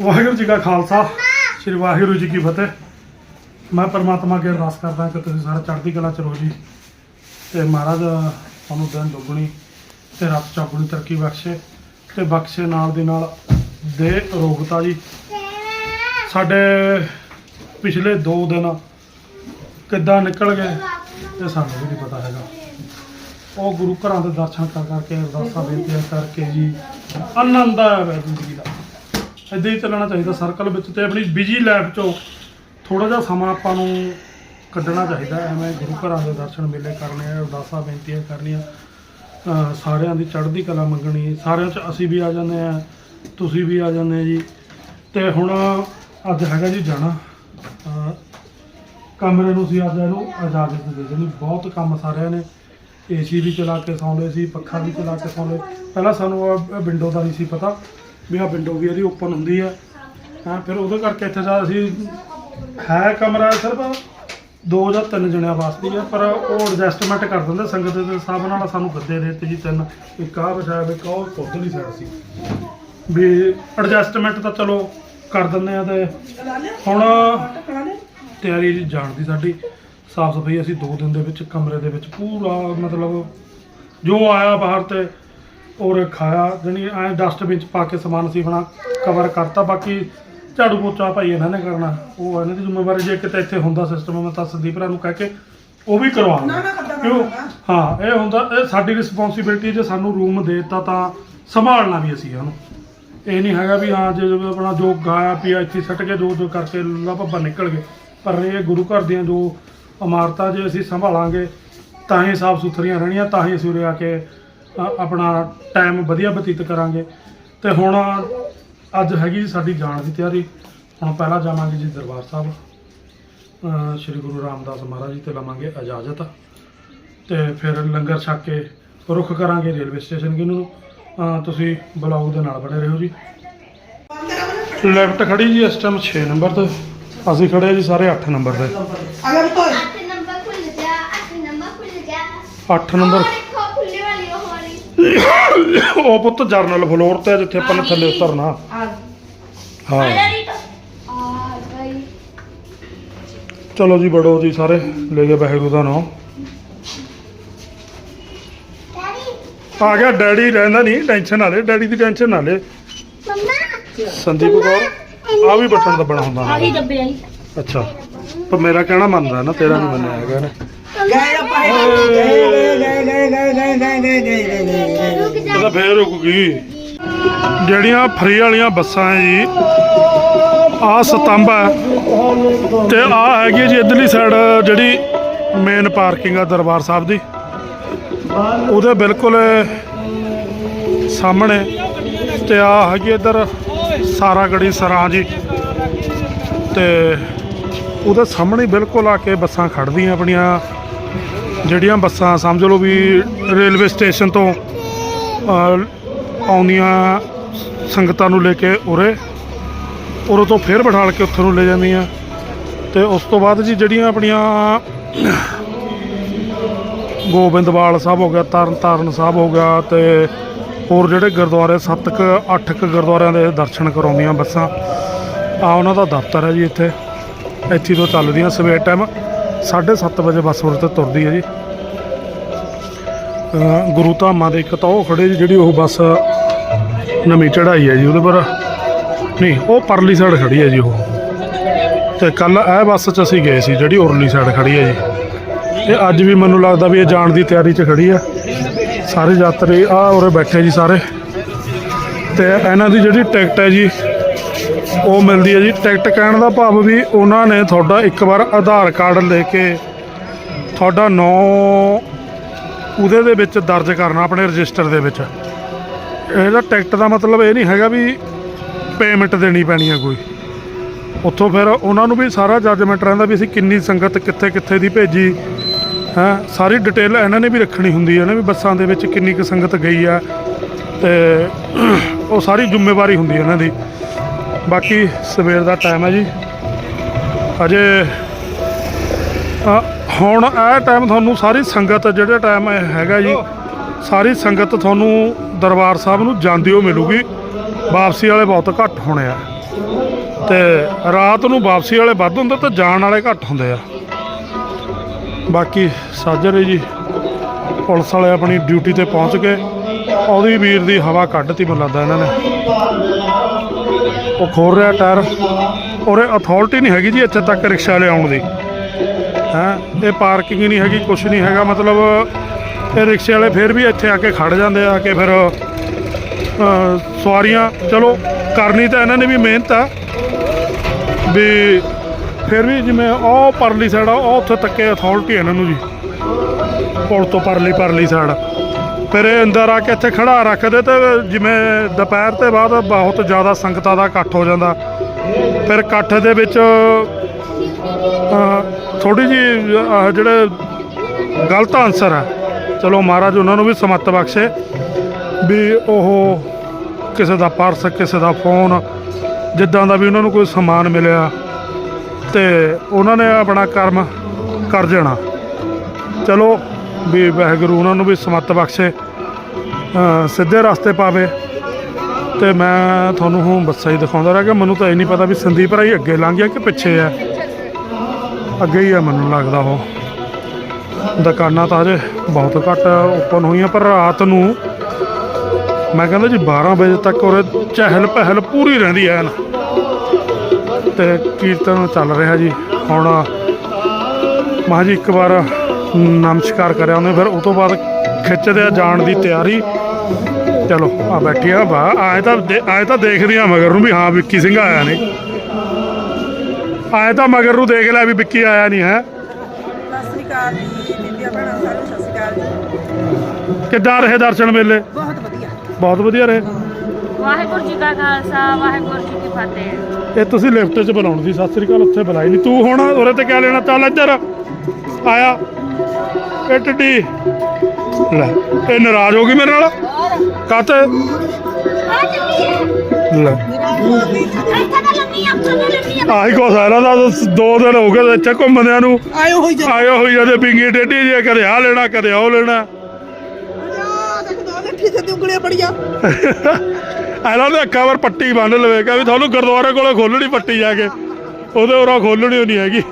ਵਾਹਿਗੁਰੂ ਜੀ ਕਾ ਖਾਲਸਾ, ਸ੍ਰੀ ਵਾਹਿਗੁਰੂ ਜੀ ਕੀ ਫਤਿਹ। ਮੈਂ ਪਰਮਾਤਮਾ ਅੱਗੇ ਅਰਦਾਸ ਕਰਦਾ ਕਿ ਤੁਸੀਂ ਸਾਰੇ ਚੜ੍ਹਦੀ ਕਲਾ ਚ ਰਹੋ ਜੀ। ਤੇ ਮਹਾਰਾਜ, ਤੁਹਾਨੂੰ ਦਿਨ ਦੁੱਗਣੀ ਤੇ ਰਾਤ ਚੌਗਣੀ ਤਰੱਕੀ ਬਖਸ਼ੇ ਤੇ ਬਖਸ਼ੇ ਨਾਲ ਦੇ ਨਾਲ ਦੇ ਰੋਗਤਾ ਜੀ। ਸਾਡੇ ਪਿਛਲੇ 2 ਦਿਨ ਕਿੱਦਾਂ ਨਿਕਲ ਗਏ, ਇਹ ਸਾਨੂੰ ਵੀ ਨਹੀਂ ਪਤਾ ਹੈਗਾ। ਉਹ ਗੁਰੂ ਘਰਾਂ ਦੇ ਦਰਸ਼ਨ ਕਰ ਕਰਕੇ, ਅਰਦਾਸਾਂ ਬੇਨਤੀਆਂ ਕਰਕੇ ਜੀ, ਆਨੰਦ ਆਇਆ ਹੋਇਆ ਜ਼ਿੰਦਗੀ ਦਾ। ਇੱਦਾਂ ਹੀ ਚੱਲਣਾ ਚਾਹੀਦਾ ਸਰਕਲ ਵਿੱਚ ਤੇ ਆਪਣੀ ਬਿਜ਼ੀ ਲਾਈਫ ਚੋਂ ਥੋੜਾ ਜਿਹਾ ਸਮਾਂ ਆਪਾਂ ਨੂੰ ਕੱਢਣਾ ਚਾਹੀਦਾ ਐਵੇਂ ਗੁਰੂ ਘਰਾਂ ਦੇ ਦਰਸ਼ਨ ਮੇਲੇ ਕਰਨੇ ਆ, ਅਰਦਾਸਾਂ ਬੇਨਤੀਆਂ ਕਰਨੀਆਂ ਸਾਰਿਆਂ ਦੀ ਚੜ੍ਹਦੀ ਕਲਾ ਮੰਗਣੀ, ਸਾਰਿਆਂ 'ਚ ਅਸੀਂ ਵੀ ਆ ਜਾਂਦੇ ਆ ਤੁਸੀਂ ਵੀ ਆ ਜਾਂਦੇ ਜੀ। ਤੇ ਹੁਣ ਅੱਜ ਹੈਗਾ ਜੀ ਜਾਣਾ। ਕਮਰੇ ਨੂੰ ਸੀ ਅੱਜ ਇਹਨੂੰ ਇਜਾਜ਼ਤ ਦੇ ਦੇਣੀ ਬਹੁਤ ਕੰਮ ਸਾਰਿਆਂ ਨੇ ਏਸੀ ਵੀ ਚਲਾ ਕੇ ਸੌਂਦੇ ਸੀ, ਪੱਖਾ ਵੀ ਚਲਾ ਕੇ ਸੌਂਦੇ। ਪਹਿਲਾਂ ਸਾਨੂੰ ਵਿੰਡੋ ਦਾ ਨਹੀਂ ਸੀ ਪਤਾ। ਵੀ ਆਹ ਵਿੰਡੋ ਵੀ ਇਹਦੀ ਓਪਨ ਹੁੰਦੀ ਆ। ਹਾਂ, ਫਿਰ ਉਹਦੇ ਕਰਕੇ ਇੱਥੇ ਦਾ ਅਸੀਂ ਹੈ ਕਮਰਾ ਸਿਰਫ ਦੋ ਜਾਂ ਤਿੰਨ ਜਣਿਆਂ ਵਾਸਤੇ ਹੀ ਆ, ਪਰ ਉਹ ਐਡਜਸਟਮੈਂਟ ਕਰ ਦਿੰਦੇ ਸੰਗਤ ਦੇ ਹਿਸਾਬ ਨਾਲ, ਸਾਨੂੰ ਗੱਦੇ ਦੇ ਦਿੱਤੇ ਜੀ ਤਿੰਨ, ਇੱਕ ਆਹ ਵਿਛਾਇਆ ਵੀ ਇੱਕ ਉਹ ਉਧਰਲੀ ਸਾਈਡ ਸੀ। ਵੀ ਐਡਜਸਟਮੈਂਟ ਤਾਂ ਚਲੋ ਕਰ ਦਿੰਦੇ ਆ ਤੇ ਹੁਣ ਤਿਆਰੀ ਜੀ ਜਾਣ ਦੀ ਸਾਡੀ। ਸਾਫ਼ ਸਫ਼ਾਈ ਅਸੀਂ ਦੋ ਦਿਨ ਦੇ ਵਿੱਚ ਕਮਰੇ ਦੇ ਵਿੱਚ ਪੂਰਾ ਮਤਲਬ ਜੋ ਆਇਆ ਬਾਹਰ ਤੇ ਔਰ ਖਾਇਆ ਜਣੀ ਐ ਡਸਟਬਿਨ ਚ ਪਾ ਕੇ ਸਮਾਨ ਅਸੀਂ ਆਪਣਾ ਕਵਰ ਕਰਤਾ ਬਾਕੀ ਝਾੜੂ ਪੋਚਾ ਭਾਈ ਇਹਨਾਂ ਨੇ ਕਰਨਾ। ਉਹ ਇਹਨਾਂ ਦੀ ਜ਼ਿੰਮੇਵਾਰੀ ਜੇ ਕਿਤੇ ਇੱਥੇ ਹੁੰਦਾ ਸਿਸਟਮ ਮੈਂ ਤਾਂ ਸੰਦੀਪਰਾ ਨੂੰ ਕਹਿ ਕੇ ਉਹ ਵੀ ਕਰਵਾਉਣਾ ਕਿਉਂ। ਹਾਂ ਇਹ ਹੁੰਦਾ ਇਹ ਸਾਡੀ ਰਿਸਪੌਂਸਿਬਿਲਟੀ ਜੇ ਸਾਨੂੰ ਰੂਮ ਦੇ ਦਿੱਤਾ ਤਾਂ ਸੰਭਾਲਣਾ ਵੀ ਅਸੀਂ ਉਹਨੂੰ ਇਹ ਨਹੀਂ ਹੈਗਾ ਵੀ ਹਾਂ ਜੇ ਆਪਣਾ ਜੋ ਗਾਇਆ ਪਿਆ ਇੱਥੇ ਸੱਟ ਕੇ ਜੋ ਜੋ ਕਰਕੇ ਲਾ ਭੱਬਾ ਨਿਕਲ ਗਏ। ਪਰ ਇਹ ਗੁਰੂ ਘਰ ਦੀਆਂ ਜੋ ਇਮਾਰਤਾਂ ਜੇ ਅਸੀਂ ਸੰਭਾਲਾਂਗੇ ਤਾਂ ਹੀ ਸਾਫ਼ ਸੁਥਰੀਆਂ ਰਹਿਣੀਆਂ ਤਾਂ ਹੀ ਅਸੀਂ ਉਰੇ ਆ ਕੇ ਆਪਣਾ ਟਾਈਮ ਵਧੀਆ ਬਤੀਤ ਕਰਾਂਗੇ। ਤੇ ਹੁਣ ਅੱਜ ਹੈਗੀ ਜੀ ਸਾਡੀ ਜਾਣ ਦੀ ਤਿਆਰੀ। ਹੁਣ ਪਹਿਲਾਂ ਜਾਵਾਂਗੇ ਜੀ ਦਰਬਾਰ ਸਾਹਿਬ। ਅ, ਸ਼੍ਰੀ ਗੁਰੂ ਰਾਮਦਾਸ ਮਹਾਰਾਜ ਜੀ ਤੇ ਲਵਾਂਗੇ ਇਜਾਜ਼ਤ। ਤੇ ਫਿਰ ਲੰਗਰ ਛਕ ਕੇ ਰੁਖ ਕਰਾਂਗੇ ਰੇਲਵੇ ਸਟੇਸ਼ਨ ਕਿਨੂੰ ਨੂੰ। ਅ, ਤੁਸੀਂ ਬਲੌਗ ਦੇ ਨਾਲ ਬਣੇ ਰਹੋ ਜੀ। ਲੈਫਟ ਖੜੀ ਜੀ ਇਸ ਟਾਈਮ 6 ਨੰਬਰ ਤੇ। ਅਸੀਂ ਖੜੇ ਆ ਜੀ ਸਾਰੇ 8 ਨੰਬਰ ਤੇ। ਅਗਰ ਤੋਂ ਅੱਠ ਨੰਬਰ ਖੁੱਲ ਗਿਆ ਅੱਠ ਨੰਬਰ ਖੁੱਲ ਗਿਆ। 8 ਨੰਬਰ ਉਹ ਦੇਖੋ ਖੁੱਲ੍ਹੇ ਵਾਲੀ ਉਹ ਪੁੱਤ ਜਰਨਲ ਫਲੋਰ ਤੇ ਆ ਜਿੱਥੇ ਆਪਾਂ ਨੇ ਥੱਲੇ ਉਤਰਨਾ। ਆ ਹਾਂ। ਆ ਗਈ ਚਲੋ ਜੀ ਬੜੋ ਜੀ ਸਾਰੇ। ਲੈ ਗਏ ਵਾਹਿਗੁਰੂ ਦਾ ਨਾਮ ਡੈਡੀ। ਆ ਗਿਆ ਡੈਡੀ ਰਹਿੰਦਾ ਨਹੀਂ ਟੈਨਸ਼ਨ ਨਾ ਲੈ ਡੈਡੀ ਦੀ ਟੈਨਸ਼ਨ ਨਾ ਲੈ। ਮੰਮਾ। ਸੰਦੀਪ ਕੌਰ ਆ ਵੀ ਬਟਨ ਦੱਬਣਾ ਹੁੰਦਾ। ਆਹੀ ਨਾ ਡੱਬੇ ਆਈ ਅੱਛਾ। ਪਰ ਮੇਰਾ ਕਹਿਣਾ ਮੰਨਦਾ ਨਾ ਤੇਰਾ ਨਹੀਂ ਮੰਨਿਆ ਹੈਗਾ ਨੇ ਗਏ ਫੇਰ ਜਿਹੜੀਆਂ ਫਰੀ ਵਾਲੀਆਂ ਬੱਸਾਂ ਹੈ ਜੀ ਆ ਸਤੰਭ ਹੈ ਤੇ ਆ ਹੈਗੀ ਜੀ ਇਧਰਲੀ ਸਾਈਡ ਜਿਹੜੀ ਮੇਨ ਪਾਰਕਿੰਗ ਆ ਦਰਬਾਰ ਸਾਹਿਬ ਦੀ ਉਹਦੇ ਬਿਲਕੁਲ ਸਾਹਮਣੇ ਤੇ ਆ ਹੈਗੀ ਇਧਰ ਸਾਰਾ ਗੜੀ ਸਰਾਂ ਜੀ ਤੇ ਉਹਦੇ ਸਾਹਮਣੇ ਬਿਲਕੁਲ ਆ ਕੇ ਬੱਸਾਂ ਖੜਦੀਆਂ ਆਪਣੀਆਂ ਜਿਹੜੀਆਂ ਬੱਸਾਂ ਸਮਝ ਲਓ ਵੀ ਰੇਲਵੇ ਸਟੇਸ਼ਨ ਤੋਂ ਆਉਂਦੀਆਂ ਸੰਗਤਾਂ ਨੂੰ ਲੈ ਕੇ ਉਰੇ ਉਰੇ ਤੋਂ ਫੇਰ ਬਿਠਾਲ ਕੇ ਉੱਥੇ ਨੂੰ ਲੈ ਜਾਂਦੀਆਂ। ਤੇ ਉਸ ਤੋਂ ਬਾਅਦ ਜੀ ਜਿਹੜੀਆਂ ਆਪਣੀਆਂ ਗੋਬਿੰਦਵਾਲ ਸਾਹਿਬ ਹੋ ਗਿਆ, ਤਰਨ ਤਾਰਨ ਸਾਹਿਬ ਹੋ ਗਿਆ ਤੇ ਹੋਰ ਜਿਹੜੇ ਗੁਰਦੁਆਰੇ ਸੱਤ ਕੁ, ਅੱਠ ਕੁ ਗੁਰਦੁਆਰਿਆਂ ਦੇ ਦਰਸ਼ਨ ਕਰਾਉਂਦੀਆਂ ਬੱਸਾਂ। ਆ ਉਹਨਾਂ ਦਾ ਦਫ਼ਤਰ ਹੈ ਜੀ ਇੱਥੇ। ਇੱਥੇ ਤੋਂ ਚੱਲਦੀਆਂ ਸਵੇਰ ਟਾਈਮ 7:30 ਵਜੇ ਬੱਸ ਉਰੇ ਤੋਂ ਤੁਰਦੀ ਹੈ ਜੀ। ਗੁਰੂ ਧਾਮਾਂ ਦੇ ਇੱਕ ਤਾਂ ਉਹ ਖੜੇ ਜੀ, ਜਿਹੜੀ ਉਹ ਬੱਸ ਨਵੀਂ ਚੜਾਈ ਹੈ ਜੀ, ਉਹਦੇ ਪਰ ਨਹੀਂ, ਉਹ ਪਰਲੀ ਸਾਈਡ ਖੜੀ ਹੈ ਜੀ ਉਹ। ਤੇ ਕੱਲ ਇਹ ਬੱਸ 'ਚ ਅਸੀਂ ਗਏ ਸੀ, ਜਿਹੜੀ ਉਰਲੀ ਸਾਈਡ ਖੜੀ ਹੈ ਜੀ। ਤੇ ਅੱਜ ਵੀ ਮੈਨੂੰ ਲੱਗਦਾ ਵੀ ਇਹ ਜਾਣ ਦੀ ਤਿਆਰੀ 'ਚ ਖੜੀ ਆ ਸਾਰੇ ਯਾਤਰੀ ਆ ਉਰੇ ਬੈਠੇ ਜੀ ਸਾਰੇ। ਤੇ ਇਹਨਾਂ ਦੀ ਜਿਹੜੀ ਟਿਕਟ ਹੈ ਜੀ ਉਹ ਮਿਲਦੀ ਹੈ ਜੀ। ਟਿਕਟ ਕਹਿਣ ਦਾ ਭਾਵ ਵੀ ਉਹਨਾਂ ਨੇ ਤੁਹਾਡਾ ਇੱਕ ਵਾਰ ਆਧਾਰ ਕਾਰਡ ਲੈ ਕੇ ਤੁਹਾਡਾ ਨਾਂ ਉਹਦੇ ਦੇ ਵਿੱਚ ਦਰਜ ਕਰਨਾ, ਆਪਣੇ ਰਜਿਸਟਰ ਦੇ ਵਿੱਚ। ਇਹਦਾ ਟਿਕਟ ਦਾ ਮਤਲਬ ਇਹ ਨਹੀਂ ਹੈਗਾ ਵੀ ਪੇਮੈਂਟ ਦੇਣੀ ਪੈਣੀ ਹੈ ਕੋਈ। ਉੱਥੋਂ ਫਿਰ ਉਹਨਾਂ ਨੂੰ ਵੀ ਸਾਰਾ ਜੱਜਮੈਂਟ ਰਹਿੰਦਾ ਵੀ ਅਸੀਂ ਕਿੰਨੀ ਸੰਗਤ ਕਿੱਥੇ ਕਿੱਥੇ ਦੀ ਭੇਜੀ। ਹੈ, ਸਾਰੀ ਡਿਟੇਲ ਇਹਨਾਂ ਨੇ ਵੀ ਰੱਖਣੀ ਹੁੰਦੀ ਹੈ ਨਾ ਵੀ ਬੱਸਾਂ ਦੇ ਵਿੱਚ ਕਿੰਨੀ ਕੁ ਸੰਗਤ ਗਈ ਆ ਤੇ ਉਹ ਸਾਰੀ ਜ਼ਿੰਮੇਵਾਰੀ ਹੁੰਦੀ ਹੈ ਇਹਨਾਂ ਦੀ। ਬਾਕੀ ਸਵੇਰ ਦਾ ਟਾਈਮ ਹੈ ਜੀ। ਅਜੇ ਹੁਣ ਇਹ ਟਾਈਮ ਤੁਹਾਨੂੰ ਸਾਰੀ ਸੰਗਤ, ਜਿਹੜਾ ਟਾਈਮ ਹੈਗਾ ਜੀ, ਸਾਰੀ ਸੰਗਤ ਤੁਹਾਨੂੰ ਦਰਬਾਰ ਸਾਹਿਬ ਨੂੰ ਜਾਂਦੀ ਹੋ ਮਿਲੂਗੀ। ਵਾਪਸੀ ਵਾਲੇ ਬਹੁਤ ਘੱਟ ਹੋਣੇ ਆ। ਤੇ ਰਾਤ ਨੂੰ ਵਾਪਸੀ ਵਾਲੇ ਵੱਧ ਹੁੰਦੇ ਤੇ ਜਾਣ ਵਾਲੇ ਘੱਟ ਹੁੰਦੇ ਆ। ਬਾਕੀ ਸਾਜਰੇ ਜੀ, ਪੁਲਿਸ ਵਾਲੇ ਆਪਣੀ ਡਿਊਟੀ ਤੇ ਪਹੁੰਚ ਗਏ ਉਹਦੀ ਵੀਰ ਦੀ ਹਵਾ ਕੱਢਤੀ ਮੈਨੂੰ ਲੱਗਦਾ ਇਹਨਾਂ ਨੇ। ਉਹ ਖੋਲ ਰਿਹਾ ਟਾਇਰ। ਔਰ ਅਥਾਰਟੀ ਨਹੀਂ ਹੈਗੀ ਜੀ ਇੱਥੇ ਤੱਕ ਰਿਕਸ਼ਾ ਲਿਆਉਣ ਦੀ। ਹੈ? ਇਹ ਪਾਰਕਿੰਗ ਨਹੀਂ ਹੈਗੀ ਕੁਝ ਨਹੀਂ ਹੈਗਾ। ਮਤਲਬ ਇਹ ਰਿਕਸ਼ੇ ਵਾਲੇ ਫਿਰ ਵੀ ਇੱਥੇ ਆ ਕੇ ਖੜ ਜਾਂਦੇ ਆ ਕਿ ਫਿਰ ਸਵਾਰੀਆਂ। ਚਲੋ, ਕਰਨੀ ਤਾਂ ਇਹਨਾਂ ਨੇ ਵੀ ਮਿਹਨਤ ਆ। ਵੀ ਫਿਰ ਵੀ ਜਿਵੇਂ ਉਹ ਪਰਲੀ ਸਾਈਡ ਆ ਉਹ ਉੱਥੇ ਤੱਕੇ ਅਥਾਰਟੀ ਇਹਨਾਂ ਨੂੰ ਜੀ। ਪੁਲ ਤੋਂ ਪਰਲੀ ਪਰਲੀ ਸਾਈਡ ਫਿਰ ਇਹ ਅੰਦਰ ਆ ਕੇ ਇੱਥੇ ਖੜਾ ਰੱਖਦੇ ਤੇ ਜਿਵੇਂ ਦੁਪਹਿਰ ਤੇ ਬਾਅਦ ਬਹੁਤ ਜ਼ਿਆਦਾ ਸੰਗਤਾਂ ਦਾ ਇਕੱਠ ਹੋ ਜਾਂਦਾ। ਫਿਰ ਇਕੱਠ ਦੇ ਵਿੱਚ ਥੋੜੀ ਜੀ ਜਿਹੜੇ ਗਲਤ ਆਨਸਰ ਆ। ਚਲੋ ਮਹਾਰਾਜ ਉਹਨਾਂ ਨੂੰ ਵੀ ਸਮੱਤ ਬਖਸ਼ੇ ਵੀ ਉਹ ਕਿਸੇ ਦਾ ਪਰਸ, ਕਿਸੇ ਦਾ ਫੋਨ, ਜਿੱਦਾਂ ਦਾ ਵੀ ਉਹਨਾਂ ਨੂੰ ਕੋਈ ਸਮਾਨ ਮਿਲਿਆ ਤੇ ਉਹਨਾਂ ਨੇ ਆਪਣਾ ਕਰਮ ਕਰ ਜਾਣਾ ਚਲੋ ਵੀ ਵਾਹਿਗੁਰੂ ਉਹਨਾਂ ਨੂੰ ਵੀ ਸਮੱਤ ਬਖਸ਼ੇ। ਸਿੱਧੇ ਰਸਤੇ ਪਾਵੇ ਤੇ ਮੈਂ ਤੁਹਾਨੂੰ ਹੁਣ ਬੱਸਾਂ ਹੀ ਦਿਖਾਉਂਦਾ ਰਿਹਾ ਕਿ ਮੈਨੂੰ ਤਾਂ ਇਹ ਨਹੀਂ ਪਤਾ ਵੀ ਸੰਦੀਪ ਰਾਈ ਅੱਗੇ ਲੰਘ ਗਿਆ ਕਿ ਪਿੱਛੇ ਆ। ਅੱਗੇ ਹੀ ਆ ਮੈਨੂੰ ਲੱਗਦਾ ਉਹ। ਦੁਕਾਨਾਂ ਤਾਂ ਹਜੇ ਬਹੁਤ ਘੱਟ ਓਪਨ ਹੋਈਆਂ, ਪਰ ਰਾਤ ਨੂੰ ਮੈਂ ਕਹਿੰਦਾ ਜੀ 12 ਵਜੇ ਤੱਕ ਉਰੇ ਚਹਿਲ ਪਹਿਲ ਪੂਰੀ ਰਹਿੰਦੀ ਐ ਤੇ ਕੀਰਤਨ ਚੱਲ ਰਿਹਾ ਜੀ। ਹੁਣ ਮਹਾਂ ਜੀ ਇੱਕ ਵਾਰ ਨਮਸਕਾਰ ਕਰਿਆ ਉਹਨੇ, ਫਿਰ ਉਹ ਤੋਂ ਬਾਅਦ ਖਿੱਚਦੇ ਆ ਜਾਣ ਦੀ ਤਿਆਰੀ। ਚਲੋ ਆ ਬੈਠੀ ਆ ਬਾ ਆਏ ਤਾਂ ਦੇ- ਆਏ ਤਾਂ ਦੇਖਦੇ ਆ ਮਗਰ ਨੂੰ ਵੀ ਹਾਂ ਵਿੱਕੀ ਸਿੰਘ ਆਇਆ ਨਹੀਂ। ਆਏ ਤਾਂ ਮਗਰ ਨੂੰ ਦੇਖ ਲਿਆ ਵੀ ਵਿੱਕੀ ਆਇਆ ਨਹੀਂ ਹੈ। ਸਤਿ ਸ੍ਰੀ ਅਕਾਲ ਜੀ ਬੀਬੀਆਂ ਭੈਣਾਂ ਸਾਰਿਆਂ ਨੂੰ ਸਤਿ ਸ੍ਰੀ ਅਕਾਲ ਜੀ। ਕਿੱਦਾਂ ਰਹੇ ਦਰਸ਼ਨ ਮੇਲੇ? ਬਹੁਤ ਵਧੀਆ। ਬਹੁਤ ਵਧੀਆ ਰਹੇ। ਵਾਹਿਗੁਰੂ ਜੀ ਕਾ ਖਾਲਸਾ ਵਾਹਿਗੁਰੂ ਜੀ ਕੀ ਫਤਿਹ। ਇਹ ਤੁਸੀਂ ਲਿਫਟ 'ਚ ਬੁਲਾਉਣ ਦੀ ਸਤਿ ਸ੍ਰੀ ਅਕਾਲ ਉੱਥੇ ਬੁਲਾਈ ਨਹੀਂ। ਤੂੰ ਹੁਣ ਉਰੇ ਤੇ ਕਿਆ ਲੈਣਾ ਚੱਲ ਇੱਧਰ ਆਇਆ। ਇਹ ਟੱਡੀ ਲੈ ਇਹ ਨਾਰਾਜ਼ ਹੋ ਗਈ ਮੇਰੇ ਨਾਲ? ਕਾਤੇ ਆਹੀ ਕੋ ਸਾਰਾ ਦਾ ਦੋ ਦਿਨ ਹੋ ਗਏ ਇੱਥੇ ਘੁੰਮਦਿਆਂ ਨੂੰ। ਆਇਓ ਹੋਈ ਜਾ ਆਇਓ ਹੋਈ ਜਾਂਦੇ ਪਿੰਗੀ ਟੇਢੀ ਜੇ ਕਦੇ ਆ ਲੈਣਾ ਕਦੇ ਉਹ ਲੈਣਾ। ਦੋ ਇਹਨਾਂ ਦੇ ਅੱਖਾਂ 'ਪਰ ਪੱਟੀ ਬੰਨ ਲਵੇਗਾ ਵੀ ਤੁਹਾਨੂੰ ਗੁਰਦੁਆਰੇ ਕੋਲੇ ਖੋਲਣੀ ਪੱਟੀ ਜਾ ਕੇ। ਉਹਦੇ ਉਰਾ ਖੋਲਣੀ ਨਹੀਂ ਹੈਗੀ।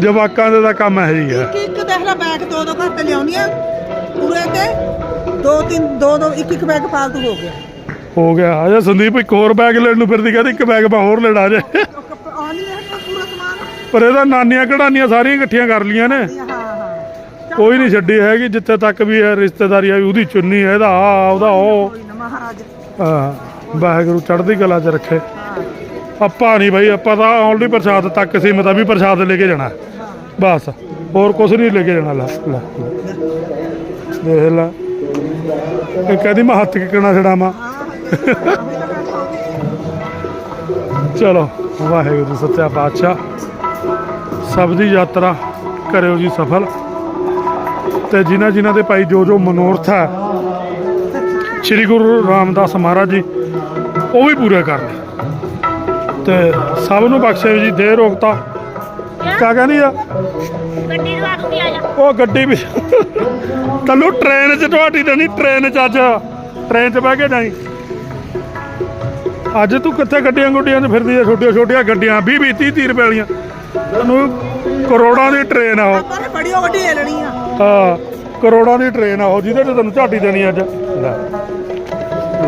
ਜਵਾਕਾਂ ਦੇ ਤਾਂ ਕੰਮ ਹੈ ਜੀ ਇੱਕ ਇੱਕ ਦੇਖ ਲੈ ਬੈਗ ਦੋ ਦੋ ਘਰ ਤੇ ਲਿਆਉਣੀਆਂ ਪੂਰੇ ਤੇ ਦੋ ਤਿੰਨ ਦੋ ਦੋ ਇੱਕ ਇੱਕ ਬੈਗ ਫਾਲਤੂ ਹੋ ਗਿਆ। ਹੋ ਗਿਆ। ਅਜੇ ਸੰਦੀਪ ਇੱਕ ਹੋਰ ਬੈਗ ਲੈਣ ਨੂੰ ਫਿਰਦੀ ਕਹਿੰਦੀ ਇੱਕ ਬੈਗ ਮੈਂ ਹੋਰ ਲੈਣਾ ਜੇ। ਉਹ ਕੱਪ ਆਉਣੀ ਹੈ ਨਾ ਪੂਰਾ ਸਮਾਨ। ਪਰ ਇਹਦਾ ਨਾਨੀਆਂ ਕਢਾਨੀਆਂ ਸਾਰੀਆਂ ਇਕੱਠੀਆਂ ਕਰ ਲੀਆਂ ਨੇ। ਹਾਂ ਹਾਂ ਕੋਈ ਨਹੀਂ ਛੱਡੀ ਹੈਗੀ ਜਿੱਥੇ ਤੱਕ ਵੀ ਹੈ ਰਿਸ਼ਤੇਦਾਰੀ ਆ ਉਹਦੀ ਚੁੰਨੀ ਹੈ ਇਹਦਾ ਆ ਉਹਦਾ ਉਹ। ਕੋਈ ਨਾ ਮਹਾਰਾਜ। ਹਾਂ ਵਾਹਿਗੁਰੂ ਚੜ੍ਹਦੀ ਕਲਾ 'ਚ ਰੱਖੇ। ਹਾਂ। ਆਪਾਂ ਨਹੀਂ ਭਾਈ ਆਪਾਂ ਤਾਂ ਓਨਲੀ ਪ੍ਰਸ਼ਾਦ ਤੱਕ ਸੀਮਤ ਆ ਵੀ ਪ੍ਰਸ਼ਾਦ ਲੈ ਕੇ ਜਾਣਾ। ਬਸ ਹੋਰ ਕੁਝ ਨਹੀਂ ਲੈ ਕੇ ਜਾਣਾ ਲੈ ਲੈ ਲੈ। ਦੇਖ ਲੈ। ਇਹ ਕਹਦੀ ਮੈਂ ਹੱਥ ਕਿਕਣਾ ਛਡਾਵਾਂ ਚਲੋ, ਵਾਹਿਗੁਰੂ ਸੱਚਾ ਪਾਤਸ਼ਾਹ। ਸਭ ਦੀ ਯਾਤਰਾ ਕਰਿਓ ਜੀ ਸਫਲ। ਤੇ ਜਿਨ੍ਹਾਂ ਜਿਨ੍ਹਾਂ ਦੇ ਭਾਈ ਜੋ ਜੋ ਮਨੋਰਥ ਹੈ, ਸ੍ਰੀ ਗੁਰੂ ਰਾਮਦਾਸ ਮਹਾਰਾਜ ਜੀ, ਉਹ ਵੀ ਪੂਰੇ ਕਰਨ ਤੇ ਸਭ ਨੂੰ ਬਖਸ਼ੇ ਜੀ, ਦੇਹ ਰੋਗਤਾ। ਕਿਆ ਕਹਿੰਦੀ ਆ? ਗੱਡੀ ਦਵਾ ਦੂੰਗੀ ਆ ਜਾ। ਉਹ ਗੱਡੀ ਵੀ ਤੈਨੂੰ ਟ੍ਰੇਨ 'ਚ ਤੁਹਾਡੀ ਤੇ ਨਹੀਂ ਟ੍ਰੇਨ 'ਚ ਅੱਜ। ਟ੍ਰੇਨ 'ਚ ਬਹਿ ਕੇ ਜਾਈ। ਅੱਜ ਤੂੰ ਕਿੱਥੇ ਗੱਡੀਆਂ ਗੁੱਡੀਆਂ 'ਚ ਫਿਰਦੀ ਆ? ਛੋਟੀਆਂ ਛੋਟੀਆਂ ਗੱਡੀਆਂ 20 20 30 30 ਰੁਪਏ ਵਾਲੀਆਂ। ਤੈਨੂੰ ਕਰੋੜਾਂ ਦੀ ਟ੍ਰੇਨ ਆ ਉਹ। ਆਪਾਂ ਨੇ ਬੜੀ ਵੱਡੀ ਲੈ ਲੈਣੀ ਆ। ਹਾਂ ਕਰੋੜਾਂ ਦੀ ਟ੍ਰੇਨ ਆ ਉਹ ਜਿਹਦੇ 'ਚ ਤੈਨੂੰ ਝਾਟੀ ਦੇਣੀ ਅੱਜ। ਲੈ।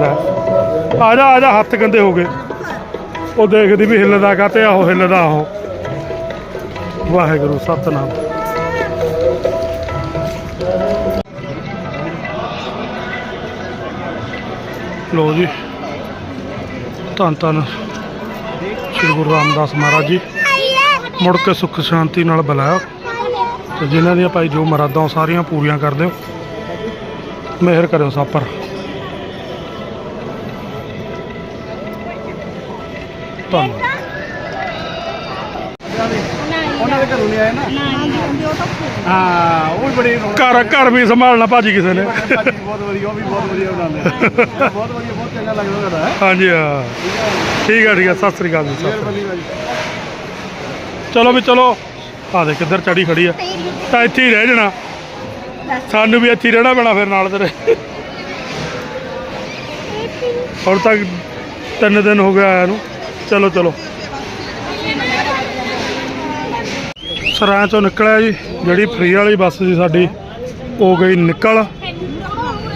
ਲੈ। ਆ ਜਾ ਆ ਜਾ ਹੱਥ ਗੰਦੇ ਹੋ ਗਏ। ਉਹ ਦੇਖਦੀ ਵੀ ਹਿੱਲਦਾ ਕਾਤੇ ਆ ਉਹ ਹਿੱਲਦਾ ਉਹ। ਵਾਹਿਗੁਰੂ, ਸਤਨਾਮ। ਲੋ ਜੀ, ਧੰਨ ਧੰਨ ਸ੍ਰੀ ਗੁਰੂ ਰਾਮਦਾਸ ਮਹਾਰਾਜ ਜੀ। ਮੁੜ ਕੇ ਸੁੱਖ ਸ਼ਾਂਤੀ ਨਾਲ ਬੁਲਾਇਆ ਤੇ ਜਿਨ੍ਹਾਂ ਦੀਆਂ ਭਾਈ ਜੋ ਮਰਾਦਾਂ ਉਹ ਸਾਰੀਆਂ ਪੂਰੀਆਂ ਕਰ ਦਿਓ। ਮਿਹਰ ਕਰਿਓ ਸਭ ਪਰ। ਧੰਨਵਾਦ ਉਹਨਾਂ ਦੇ ਘਰੋਂ ਨਹੀਂ ਆਏ ਨਾ ਹਾਂ ਉਹ ਵੀ ਬੜੀ ਰੌਣਕ ਘਰ ਘਰ ਵੀ ਸੰਭਾਲਣਾ ਭਾਜੀ ਕਿਸੇ ਨੇ। ਭਾਜੀ ਬਹੁਤ ਵਧੀਆ ਉਹ ਵੀ ਬਹੁਤ ਵਧੀਆ ਬਣਾਉਂਦੇ ਆ। ਬਹੁਤ ਵਧੀਆ ਬਹੁਤ ਚੰਗਾ ਲੱਗਦਾ ਤੁਹਾਡਾ ਹੈ। ਹਾਂਜੀ ਹਾਂ। ਠੀਕ ਹੈ ਠੀਕ ਹੈ ਸਤਿ ਸ੍ਰੀ ਅਕਾਲ ਜੀ ਸਤਿ ਸ੍ਰੀ ਮਿਹਰਬਾਨੀ ਭਾਜੀ। ਅਕਾਲ ਚਲੋ ਵੀ ਚਲੋ ਆ ਦੇ ਕਿੱਧਰ ਚੜੀ ਖੜੀ ਆ। ਤਾਂ ਇੱਥੇ ਹੀ ਰਹਿ ਜਾਣਾ। ਸਾਨੂੰ ਵੀ ਇੱਥੇ ਹੀ ਰਹਿਣਾ ਪੈਣਾ ਫਿਰ ਨਾਲ ਤੇਰੇ। ਹੁਣ ਤੱਕ ਤਿੰਨ ਦਿਨ ਹੋ ਗਏ ਆਇਆ ਨੂੰ। ਚਲੋ ਚਲੋ। ਸਰਾਂ ਚੋਂ ਨਿਕਲਿਆ ਜੀ, ਜਿਹੜੀ ਫਰੀ ਵਾਲੀ ਬੱਸ ਸੀ ਸਾਡੀ, ਉਹ ਗਈ ਨਿਕਲ।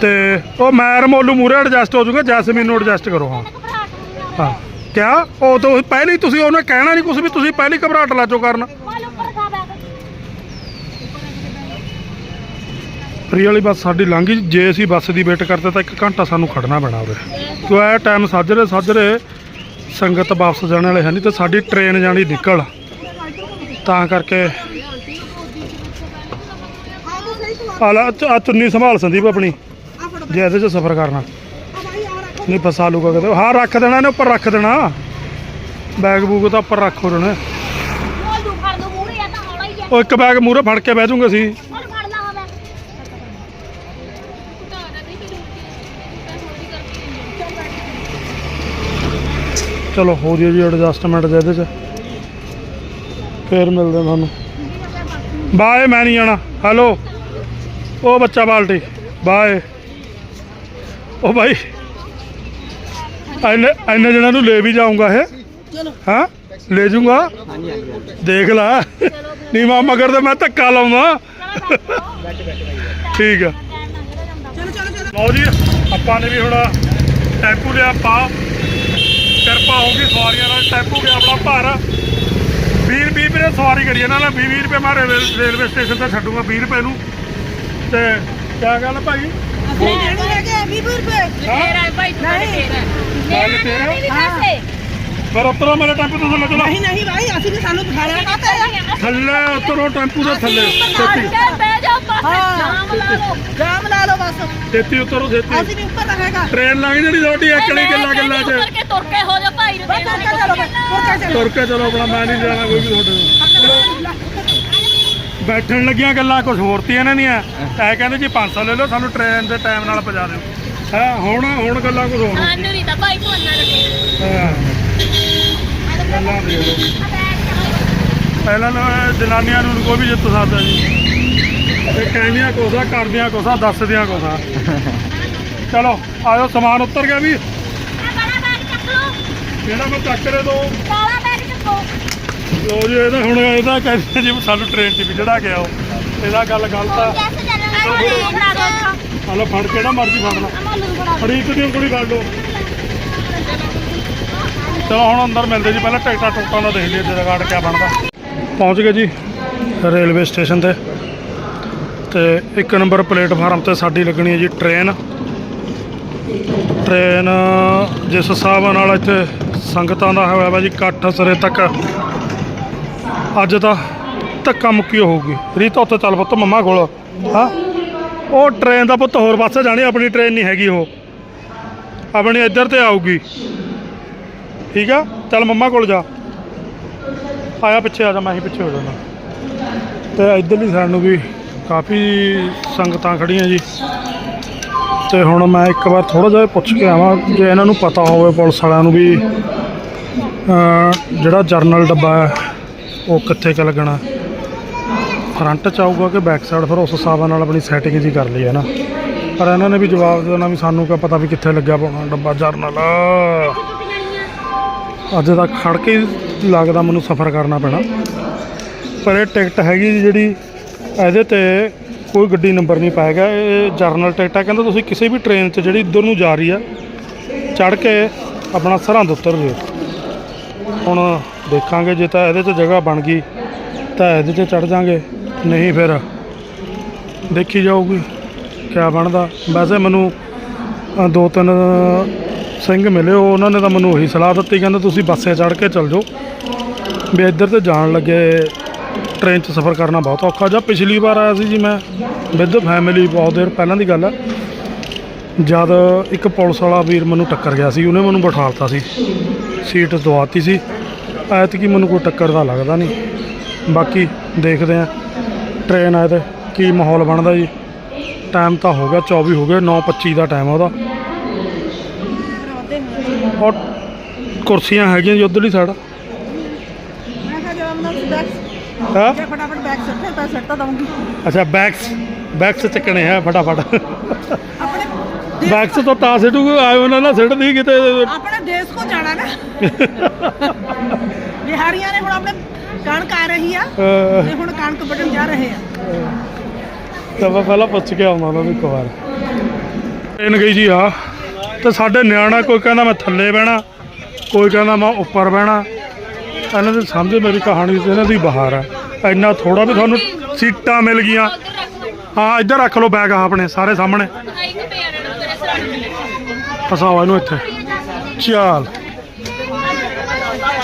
ਤੇ ਉਹ ਮੈਂ ਰਮੋਲੂ ਮੂਰੇ ਐਡਜਸਟ ਹੋ ਜੂਗਾ ਜੈਸਮੀਨ ਨੂੰ ਐਡਜਸਟ ਕਰੋ, ਹਾਂ। ਹਾਂ, ਕਿਆ? ਉਹ ਤੋਂ ਪਹਿਲੀ ਤੁਸੀਂ, ਉਹਨੇ ਕਹਿਣਾ ਨਹੀਂ ਕੁਝ ਵੀ, ਤੁਸੀਂ ਪਹਿਲੀ ਘਬਰਾਹਟ ਲਾਚੋ ਕਰਨ। ਫਰੀ ਵਾਲੀ ਬੱਸ ਸਾਡੀ ਲੰਘ ਗਈ, ਜੇ ਅਸੀਂ ਬੱਸ ਦੀ ਵੇਟ ਕਰਦੇ ਤਾਂ ਇੱਕ ਘੰਟਾ ਸਾਨੂੰ ਖੜਨਾ ਪੈਣਾ ਉਰੇ। ਕਿਉਂ, ਇਹ ਟਾਈਮ ਸਾਜਰੇ ਸਾਜਰੇ ਸੰਗਤ ਵਾਪਸ ਜਾਣ ਵਾਲੇ ਹੈ ਨਹੀਂ ਤੇ ਸਾਡੀ ਟ੍ਰੇਨ ਜਾਣੀ ਨਿਕਲ। ਤਾਂ ਕਰਕੇ ਆਲਾ ਆ ਚੁੰਨੀ ਸੰਭਾਲ ਸੰਦੀਪ ਆਪਣੀ। ਜੇ ਇਹਦੇ 'ਚ ਸਫ਼ਰ ਕਰਨਾ। ਨਹੀਂ ਫਸਾ ਲੂਗਾ ਕਿਤੇ। ਹਾਂ ਰੱਖ ਦੇਣਾ ਇਹਨੇ ਉੱਪਰ ਰੱਖ ਦੇਣਾ। ਬੈਗ ਬੂਗ ਤਾਂ ਉੱਪਰ ਰੱਖੋ ਦੇਣਾ ਉਹ ਇੱਕ ਬੈਗ ਮੂਰੇ ਫੜ ਕੇ ਬਹਿ ਜਾਊਂਗੇ ਅਸੀਂ। ਚਲੋ ਹੋ ਜੀ ਜੀ ਐਡਜਸਟਮੈਂਟ ਦੇ ਇਹਦੇ 'ਚ। ਫੇਰ ਮਿਲਦੇ ਹਾਂ ਤੁਹਾਨੂੰ। ਬਾਏ, ਮੈਂ ਨਹੀਂ ਜਾਣਾ। ਹੈਲੋ ਉਹ ਬੱਚਾ ਬਾਲਟੀ। ਬਾਏ। ਉਹ ਭਾਈ ਐਨੇ ਐਨੇ ਜਣਾਂ ਨੂੰ ਲੈ ਵੀ ਜਾਊਂਗਾ ਇਹ। ਹਾਂ? ਲੈ ਜਾਊਂਗਾ। ਦੇਖ ਲੈ। ਨਹੀਂ ਮਾ ਮਗਰ ਤੇ ਮੈਂ ਧੱਕਾ ਲਾਉਂਦਾ। ਠੀਕ ਆ। ਲਓ ਜੀ, ਆਪਾਂ ਨੇ ਵੀ ਹੁਣ ਟੈਂਪੂ ਲਿਆ, ਪਾ। ਕਿਰਪਾ ਹੋ ਗਈ ਸਵਾਰੀਆਂ ਨਾਲ, ਟੈਂਪੂ ਗਿਆ ਆਪਣਾ ਭਰ। 20 20 ਰੁਪਏ ਦੀ ਸਵਾਰੀ ਕਰੀ ਇਹਨਾਂ ਨੇ 20 20 ਰੁਪਏ ਮੈਂ ਰੇਲਵੇ ਸਟੇਸ਼ਨ ਤੇ ਛੱਡੂਗਾ 20 ਰੁਪਏ ਨੂੰ ਤੇ ਕਿਆ ਗੱਲ ਭਾਈ ਅਸੀਂ ਲੈਣੇ ਹੈਗੇ 20 ਰੁਪਏ ਤੇਰਾ ਭਾਈ ਤੂੰ ਨਹੀਂ। ਗੱਲ ਤੇਰਾ ਵੀ ਪੈਸੇ ਫਿਰ ਉਤਰੋ ਮੇਰੇ ਟੈਂਪੂ ਤੋਂ ਥੱਲੇ ਚਲੋ। ਨਹੀਂ ਨਹੀਂ ਭਾਈ ਅਸੀਂ ਵੀ ਸਾਨੂੰ ਦਿਖਾਣਾ ਕਾਤੇ ਆ ਥੱਲੇ ਉਤਰੋ ਟੈਂਪੂ ਦੇ ਥੱਲੇ। ਛੇਤੀ। ਬਹਿ ਜਾਓ ਪਾਸੇ ਹਾਂ। ਜਾਮ ਲਾ ਲਓ। ਜਾਮ ਲਾ ਲਓ ਬਸ। ਛੇਤੀ ਉਤਰੋ ਛੇਤੀ। ਅਸੀਂ ਵੀ ਉੱਪਰ ਰਹੇਗਾ। ਟ੍ਰੇਨ ਲੰਘ ਜਿਹੜੀ ਤੁਹਾਡੀ ਇਕੜੀ ਗੱਲਾਂ ਗੱਲਾਂ ਉਤਰ 'ਚ। ਕੇ ਤੁਰ ਕੇ ਹੋ ਜਾ ਭਾਈ ਨੂੰ ਬਸ ਤੁਰ ਕੇ ਚਲੋ ਬਸ। ਤੁਰ ਕੇ ਚਲੋ ਤੁਰ ਕੇ ਚਲੋ ਆਪਣਾ ਮੈਂ ਨਹੀਂ ਜਾਣਾ ਕੋਈ ਵੀ ਤੁਹਾਡੇ ਨਾਲ। ਬੈਠਣ ਲੱਗੀਆਂ ਗੱਲਾਂ ਕੁਝ ਹੋਰ ਤੀ ਇਹਨਾਂ ਦੀਆਂ। ਐ ਕਹਿੰਦੇ ਜੀ 500 ਲੈ ਲਓ ਸਾਨੂੰ ਟ੍ਰੇਨ ਦੇ ਟਾਈਮ ਨਾਲ ਪਹੁੰਚਾ ਦਿਓ। ਹੈ ਹੁਣ ਹੁਣ ਗੱਲਾਂ ਕੁਝ ਹੋਰ। ਆਨੂੰ ਨਹੀਂ ਤਾਂ ਭਾਈ ਤੂੰ ਅੰਨਾ ਲੱਗੇ ਹਾਂ। ਦੇ ਪਹਿਲਾਂ ਨਾ ਜਨਾਨੀਆਂ ਨੂੰ ਕੋਈ ਵੀ ਜਿੱਤ ਸਕਦਾ ਜੀ। ਇਹ ਕਹਿੰਦੀਆਂ ਕੋਸਾ ਕਰਦੀਆਂ ਕੋਸਾ ਦੱਸਦੀਆਂ ਕੋਸਾ ਚਲੋ ਆਇਓ ਸਮਾਨ ਉੱਤਰ ਗਿਆ ਵੀ। ਜਿਹੜਾ ਮੈਂ ਚੱਕ ਰੇ ਦੋ ਲੋ ਜੀ ਇਹਦਾ ਹੁਣ ਇਹਦਾ ਕਹਿੰਦੇ ਜੀ ਸਾਨੂੰ ਟ੍ਰੇਨ 'ਚ ਵੀ ਚੜਾ ਕੇ ਆਓ। ਇਹਦਾ ਗੱਲ ਗਲਤ ਆ। ਦੋ ਹਲੋ ਫੜ ਕਿਹੜਾ ਮਰਜ਼ੀ ਫੜ ਲਾ। ਫੜੀ ਇੱਕ ਦੀ ਉਂਗਲੀ ਫੜ ਲਓ। ਚਲੋ ਹੁਣ ਅੰਦਰ ਮਿਲਦੇ ਜੀ, ਪਹਿਲਾਂ ਟਿਕਟਾਂ ਟੁਕਟਾਂ ਦਾ ਦੇਖ ਲਈਏ ਜਗਾੜ ਕਿਆ ਬਣਦਾ। ਪਹੁੰਚ ਗਏ ਜੀ, ਰੇਲਵੇ ਸਟੇਸ਼ਨ ਤੇ। ਤੇ ਇੱਕ ਨੰਬਰ ਪਲੇਟਫਾਰਮ ਤੇ ਸਾਡੀ ਲੱਗਣੀ ਹੈ ਜੀ ਟ੍ਰੇਨ। ਟ੍ਰੇਨ ਜਿਸ ਹਿਸਾਬ ਨਾਲ ਇੱਥੇ ਸੰਗਤਾਂ ਦਾ ਹੋਇਆ ਵਾ ਜੀ, ਇਕੱਠ ਸਰੇ ਤੱਕ। ਅੱਜ ਤਾਂ ਧੱਕਾ ਮੁੱਕੀ ਹੋਊਗੀ। ਰੀਤਾ, ਉੱਥੇ ਚੱਲ ਪੁੱਤ, ਮੰਮਾ ਕੋਲ। ਹਾਂ? ਉਹ ਟ੍ਰੇਨ ਦਾ ਪੁੱਤ ਹੋਰ ਪਾਸੇ ਜਾਣੀ, ਆਪਣੀ ਟ੍ਰੇਨ ਨਹੀਂ ਹੈਗੀ ਉਹ। ਆਪਣੀ ਇੱਧਰ ਤੇ ਆਊਗੀ। ਠੀਕ ਆ? ਚੱਲ ਮੰਮਾ ਕੋਲ ਜਾ। ਆਇਆ ਪਿੱਛੇ ਆ ਜਾ, ਮੈਂ ਹੀ ਪਿੱਛੇ ਹੋ ਜਾਣਾ ਤੇ ਇੱਧਰਲੀ ਸਾਈਡ ਨੂੰ ਵੀ ਕਾਫੀ ਸੰਗਤਾਂ ਖੜੀਆਂ ਜੀ। ਤੇ ਹੁਣ ਮੈਂ ਇੱਕ ਵਾਰ ਥੋੜਾ ਜਿਹਾ ਪੁੱਛ ਕੇ ਆਵਾਂ, ਜੇ ਇਹਨਾਂ ਨੂੰ ਪਤਾ ਹੋਵੇ ਪੁਲਿਸ ਵਾਲਿਆਂ ਨੂੰ ਵੀ ਜਿਹੜਾ ਜਰਨਲ ਡੱਬਾ ਹੈ, ਉਹ ਕਿੱਥੇ ਕੁ ਲੱਗਣਾ। ਫਰੰਟ ਚ ਆਊਗਾ ਕਿ ਬੈਕ ਸਾਈਡ ਫਿਰ ਉਸ ਹਿਸਾਬ ਨਾਲ ਆਪਣੀ ਸੈਟਿੰਗ ਜੀ ਕਰ ਲਈ ਹੈ ਨਾ। ਪਰ ਇਹਨਾਂ ਨੇ ਵੀ ਜਵਾਬ ਦੇਣਾ ਵੀ ਸਾਨੂੰ ਕਿਆ ਪਤਾ ਵੀ ਕਿੱਥੇ ਲੱਗਿਆ ਪਾਉਣਾ ਡੱਬਾ ਜਰਨਲ। ਅੱਜ ਤੱਕ ਖੜ ਕੇ ਹੀ ਲੱਗਦਾ ਮੈਨੂੰ ਸਫ਼ਰ ਕਰਨਾ ਪੈਣਾ। ਪਰ ਇਹ ਟਿਕਟ ਹੈਗੀ ਜੀ ਜਿਹੜੀ, ਇਹਦੇ ਤੇ ਕੋਈ ਗੱਡੀ ਨੰਬਰ ਨਹੀਂ ਪਾਇਆ ਗਿਆ। ਇਹ ਜਰਨਲ ਟਿਕਟ ਹੈ ਕਹਿੰਦਾ ਤੁਸੀਂ ਕਿਸੇ ਵੀ ਟ੍ਰੇਨ 'ਚ ਜਿਹੜੀ ਇੱਧਰ ਨੂੰ ਜਾ ਰਹੀ ਆ ਚੜ ਕੇ ਆਪਣਾ ਸਰਹੰਦ ਉਤਰ ਜਿਓ। ਹੁਣ ਦੇਖਾਂਗੇ, ਜੇ ਤਾਂ ਇਹਦੇ 'ਚ ਜਗ੍ਹਾ ਬਣ ਗਈ, ਤਾਂ ਇਹਦੇ 'ਤੇ ਚੜ ਜਾਾਂਗੇ। ਨਹੀਂ ਫਿਰ, ਦੇਖੀ ਜਾਊਗੀ, ਕਿਆ ਬਣਦਾ। ਵੈਸੇ ਮੈਨੂੰ ਦੋ ਤਿੰਨ ਸਿੰਘ ਮਿਲੇ, ਉਹ ਉਹਨਾਂ ਨੇ ਤਾਂ ਮੈਨੂੰ ਉਹੀ ਸਲਾਹ ਦਿੱਤੀ, ਕਹਿੰਦੇ ਤੁਸੀਂ ਬੱਸੇ ਚੜ ਕੇ ਚੱਲ ਜਾਓ। ਵੀ ਇੱਧਰ ਤੇ ਜਾਣ ਲੱਗੇ ਟ੍ਰੇਨ 'ਚ ਸਫ਼ਰ ਕਰਨਾ ਬਹੁਤ ਔਖਾ। ਜਾਂ ਪਿਛਲੀ ਵਾਰ ਆਇਆ ਸੀ ਜੀ ਮੈਂ ਵਿਦ ਫੈਮਿਲੀ ਬਹੁਤ ਦੇਰ ਪਹਿਲਾਂ ਦੀ ਗੱਲ ਹੈ। ਜਦ ਇੱਕ ਪੁਲਿਸ ਵਾਲਾ ਵੀਰ ਮੈਨੂੰ ਟੱਕਰ ਗਿਆ ਸੀ, ਉਹਨੇ ਮੈਨੂੰ ਬਿਠਾਲਤਾ ਸੀ। ਸੀਟ ਦਵਾਤੀ ਸੀ। ਐਤਕੀ ਮੈਨੂੰ ਕੋਈ ਟੱਕਰ ਦਾ ਲੱਗਦਾ ਨਹੀਂ। ਬਾਕੀ ਦੇਖਦੇ ਆ ਟ੍ਰੇਨ ਆਏ ਤੇ ਕੀ ਮਾਹੌਲ ਬਣਦਾ ਜੀ। ਟਾਈਮ ਤਾਂ ਹੋ ਗਿਆ 24 ਹੋ ਗਏ 9:25 ਦਾ ਟਾਈਮ ਆ ਉਹਦਾ। ਔਰ ਕੁਰਸੀਆਂ ਹੈਗੀਆਂ ਜੀ ਉਧਰਲੀ ਸਾਈਡ ਮੈਂ ਕਿਹਾ ਜਦ ਮੈਂ ਬੈਗ ਹਾਂ? ਫਟਾਫਟ ਬੈਗ ਸੱਟੇ ਪੈਸੇ ਸੱਟ ਤਾਂ ਦਊਂਗੀ। ਅੱਛਾ ਬੈਕਸ ਬੈਕਸ ਚੱਕਣੇ ਆ ਫਟਾਫਟ। ਆਪਣੇ ਬੈਕਸ ਤੋਂ ਤਾਂ ਸਿੱਟੂ ਆਇਓ ਨਾ ਨਾ ਸਿੱਟਦੀ ਕਿਤੇ। ਆਪਣੇ ਦੇਸ਼ ਕੋ ਜਾਣਾ ਨਾ। ਬਿਹਾਰੀਆਂ ਨੇ ਹੁਣ ਆਪਣੇ ਕਣਕ ਆ ਰਹੀ ਆ ਤੇ ਹੁਣ ਕਣਕ ਵੱਢਣ ਜਾ ਰਹੇ ਆ। ਤਾਂ ਮੈਂ ਪਹਿਲਾਂ ਪੁੱਛ ਕੇ ਆਉਂਦਾ ਉਹਨਾਂ ਨੂੰ ਇੱਕ ਵਾਰ। ਟ੍ਰੇਨ ਗਈ ਜੀ ਆ। ਤੇ ਸਾਡੇ ਨਿਆਣਾ ਕੋਈ ਕਹਿੰਦਾ ਮੈਂ ਥੱਲੇ ਬਹਿਣਾ, ਕੋਈ ਕਹਿੰਦਾ ਮੈਂ ਉੱਪਰ ਬਹਿਣਾ। ਇਹਨਾਂ ਦੀ ਸਮਝ ਮੇਰੀ ਕਹਾਣੀ ਤੇ ਇਹਨਾਂ ਦੀ ਬਾਹਰ ਆ। ਇੰਨਾ ਥੋੜਾ ਵੀ ਤੁਹਾਨੂੰ ਸੀਟਾਂ ਮਿਲ ਗਈਆਂ। ਹਾਂ, ਇੱਧਰ ਰੱਖ ਲਓ ਬੈਗ ਆਪਣੇ ਸਾਰੇ ਸਾਹਮਣੇ। ਫਸਾਓ ਇਹਨੂੰ ਇੱਥੇ। ਚੱਲ।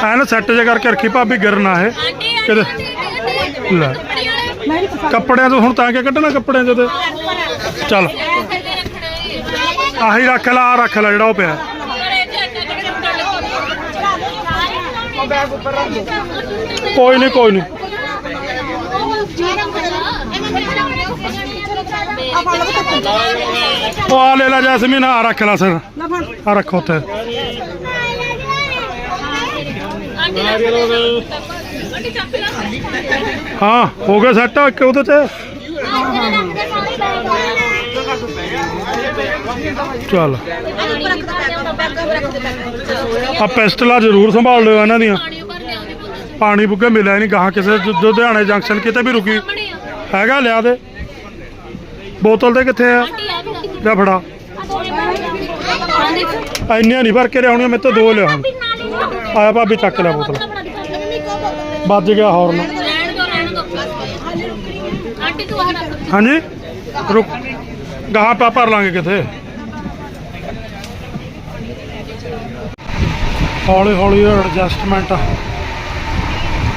ਐਨ ਸੈੱਟ ਜੇ ਕਰਕੇ ਰੱਖੀ ਭਾਬੀ ਗਿਰਨਾ ਇਹ। ਆਂਟੀ ਕਿਤੇ ਲੈ। ਕੱਪੜਿਆਂ ਤੋਂ ਹੁਣ ਤਾਂ ਕਿ ਕੱਢਣਾ ਕੱਪੜਿਆਂ ਚੋਂ ਤੇ? ਚੱਲ। ਆਹੀ ਰੱਖ ਲੈ ਆ ਰੱਖ ਲੈ ਜਿਹੜਾ ਉਹ ਪਿਆ। ਕੋਈ ਨਹੀਂ ਕੋਈ ਨਹੀਂ ਆ ਫੜ ਲਓ ਕੱਪੜੇ ਉਹ ਆ ਲੈ ਲੈ ਜੈਸਮੀਨ ਆ ਰੱਖ ਲੈ ਸਰ। ਨਾ ਫੜ ਆ ਰੱਖੋ ਉੱਥੇ। ਹਾਂ, ਹੋ ਗਿਆ ਸੈੱਟ ਇੱਕ ਉਹਦੇ ਤੇ। ਚੱਲ। ਆ ਪਿਸਟਲਾਂ ਜ਼ਰੂਰ ਸੰਭਾਲ ਲਿਓ ਇਹਨਾਂ ਦੀਆਂ। ਪਾਣੀ ਬੁੱਗੇ ਮਿਲਿਆ ਨਹੀਂ ਗਾਹਾਂ ਕਿਸੇ ਲੁਧਿਆਣੇ ਜੰਕਸ਼ਨ ਕਿਤੇ ਵੀ ਰੁਕੀ। ਹੈਗਾ ਲਿਆ ਦੇ ਬੋਤਲ ਤੇ ਕਿੱਥੇ ਆ? ਜਾ ਫੜਾ। ਇੰਨੀਆਂ ਨਹੀਂ ਭਰ ਕੇ ਲਿਆਉਣੀਆਂ, ਮੇਰੇ ਤੋਂ ਦੋ ਲਿਆ ਹੁਣ ਆਇਆ ਭਾਬੀ ਚੱਕ ਲਿਆ ਬੋਤਲ। ਵੱਜ ਗਿਆ ਹੌਰਨ ਰਹਿਣ ਹਾਂਜੀ? ਰੁਕ। ਗਾਹਾਂ ਪਾ ਭਰ ਲਾਂਗੇ ਕਿਤੇ ਹੌਲੀ ਹੌਲੀ ਐਡਜਸਟਮੈਂਟ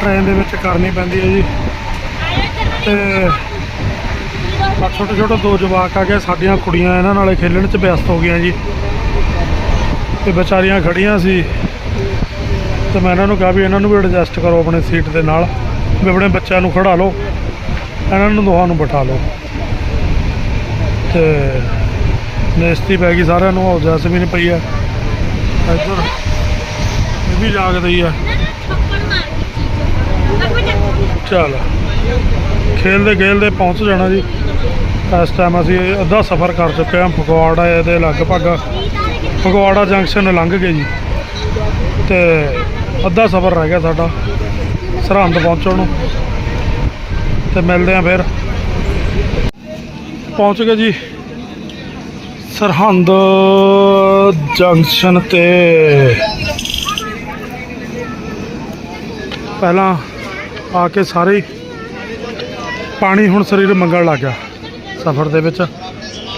ਟ੍ਰੇਨ ਦੇ ਵਿੱਚ ਕਰਨੀ ਪੈਂਦੀ ਹੈ ਜੀ। ਤੇ ਛੋਟੇ ਛੋਟੇ ਦੋ ਜਵਾਕ ਆ ਗਏ, ਸਾਡੀਆਂ ਕੁੜੀਆਂ ਇਹਨਾਂ ਨਾਲੇ ਖੇਲਣ 'ਚ ਵਿਅਸਤ ਹੋ ਗਈਆਂ ਜੀ। ਤੇ ਵਿਚਾਰੀਆਂ ਖੜੀਆਂ ਸੀ। ਤੇ ਮੈਂ ਇਹਨਾਂ ਨੂੰ ਕਿਹਾ ਵੀ ਇਹਨਾਂ ਨੂੰ ਵੀ ਐਡਜਸਟ ਕਰੋ ਆਪਣੀ ਸੀਟ ਦੇ ਨਾਲ, ਵੀ ਆਪਣੇ ਬੱਚਿਆਂ ਨੂੰ ਖੜਾ ਲਓ, ਇਹਨਾਂ ਨੂੰ ਦੋਹਾਂ ਨੂੰ ਬਿਠਾ ਲਓ। ਤੇ ਨੇਸਤੀ ਪੈ ਗਈ ਸਾਰਿਆਂ ਨੂੰ ਹੋ ਜੈਸਮੀਨ ਪਈ ਆ। ਇੱਧਰ ਇਹ ਵੀ ਜਾਗਦੀ ਆ। ਥੱਪੜ ਚੱਲ। ਖੇਲਦੇ ਖੇਲਦੇ ਪਹੁੰਚ ਜਾਣਾ ਜੀ। ਇਸ ਟਾਈਮ ਅਸੀਂ ਅੱਧਾ ਸਫ਼ਰ ਕਰ ਚੁੱਕੇ ਹਾਂ। ਫਗਵਾੜਾ ਦੇ ਲਗਭਗ ਫਗਵਾੜਾ ਜੰਕਸ਼ਨ ਲੰਘ ਗਏ ਜੀ। ਤੇ ਅੱਧਾ ਸਫ਼ਰ ਰਹਿ ਗਿਆ ਸਾਡਾ। ਸਰਹੰਦ ਪਹੁੰਚਣ ਨੂੰ। ਤੇ ਮਿਲਦੇ ਆਂ ਫਿਰ। ਪਹੁੰਚ ਗਏ ਜੀ। ਸਰਹੰਦ ਜੰਕਸ਼ਨ ਤੇ। ਪਹਿਲਾਂ ਆ ਕੇ ਸਾਰੇ ਪਾਣੀ ਹੁਣ ਸਰੀਰ ਮੰਗਣ ਲੱਗ ਗਿਆ ਸਫ਼ਰ ਦੇ ਵਿੱਚ।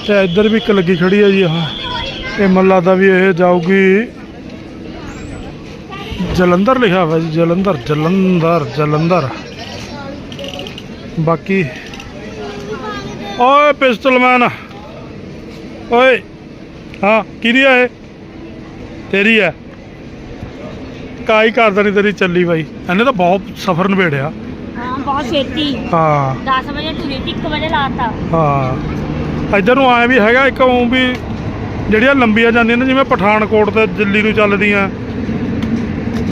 ਤੇ ਇੱਧਰ ਵੀ ਇੱਕ ਲੱਗੀ ਖੜੀ ਹੈ ਜੀ ਆਹ। ਇਹ ਮਨ ਲੱਗਦਾ ਵੀ ਇਹ ਜਾਊਗੀ। ਜਲੰਧਰ ਲਿਖਿਆ ਹੋਇਆ ਜੀ, ਜਲੰਧਰ ਜਲੰਧਰ ਜਲੰਧਰ। ਬਾਕੀ ਓਏ ਪਿਸਟਲਮੈਨ ਓਏ, ਹਾਂ, ਕਿਹਦੀ ਆ ਇਹ? ਤੇਰੀ ਆ। ਕਾਈ ਕਰਦਾ ਨਹੀਂ ਤੇਰੀ ਚੱਲੀ ਬਾਈ? ਇਹਨੇ ਤਾਂ ਬਹੁਤ ਸਫ਼ਰ ਨਿਬੇੜਿਆ। ਹਾਂ ਬਹੁਤ ਛੇਤੀ। ਹਾਂ। 10 ਵਜੇ ਤੁਰੀ ਤੀ 1 ਵਜੇ ਲਾਤਾ। ਹਾਂ। ਇੱਧਰ ਨੂੰ ਆਏ ਵੀ ਹੈਗਾ ਇੱਕ ਉਹ ਵੀ ਜਿਹੜੀਆਂ ਲੰਬੀਆਂ ਜਾਂਦੀਆਂ ਨੇ ਜਿਵੇਂ ਪਠਾਨਕੋਟ ਤੇ ਦਿੱਲੀ ਨੂੰ ਚੱਲਦੀਆਂ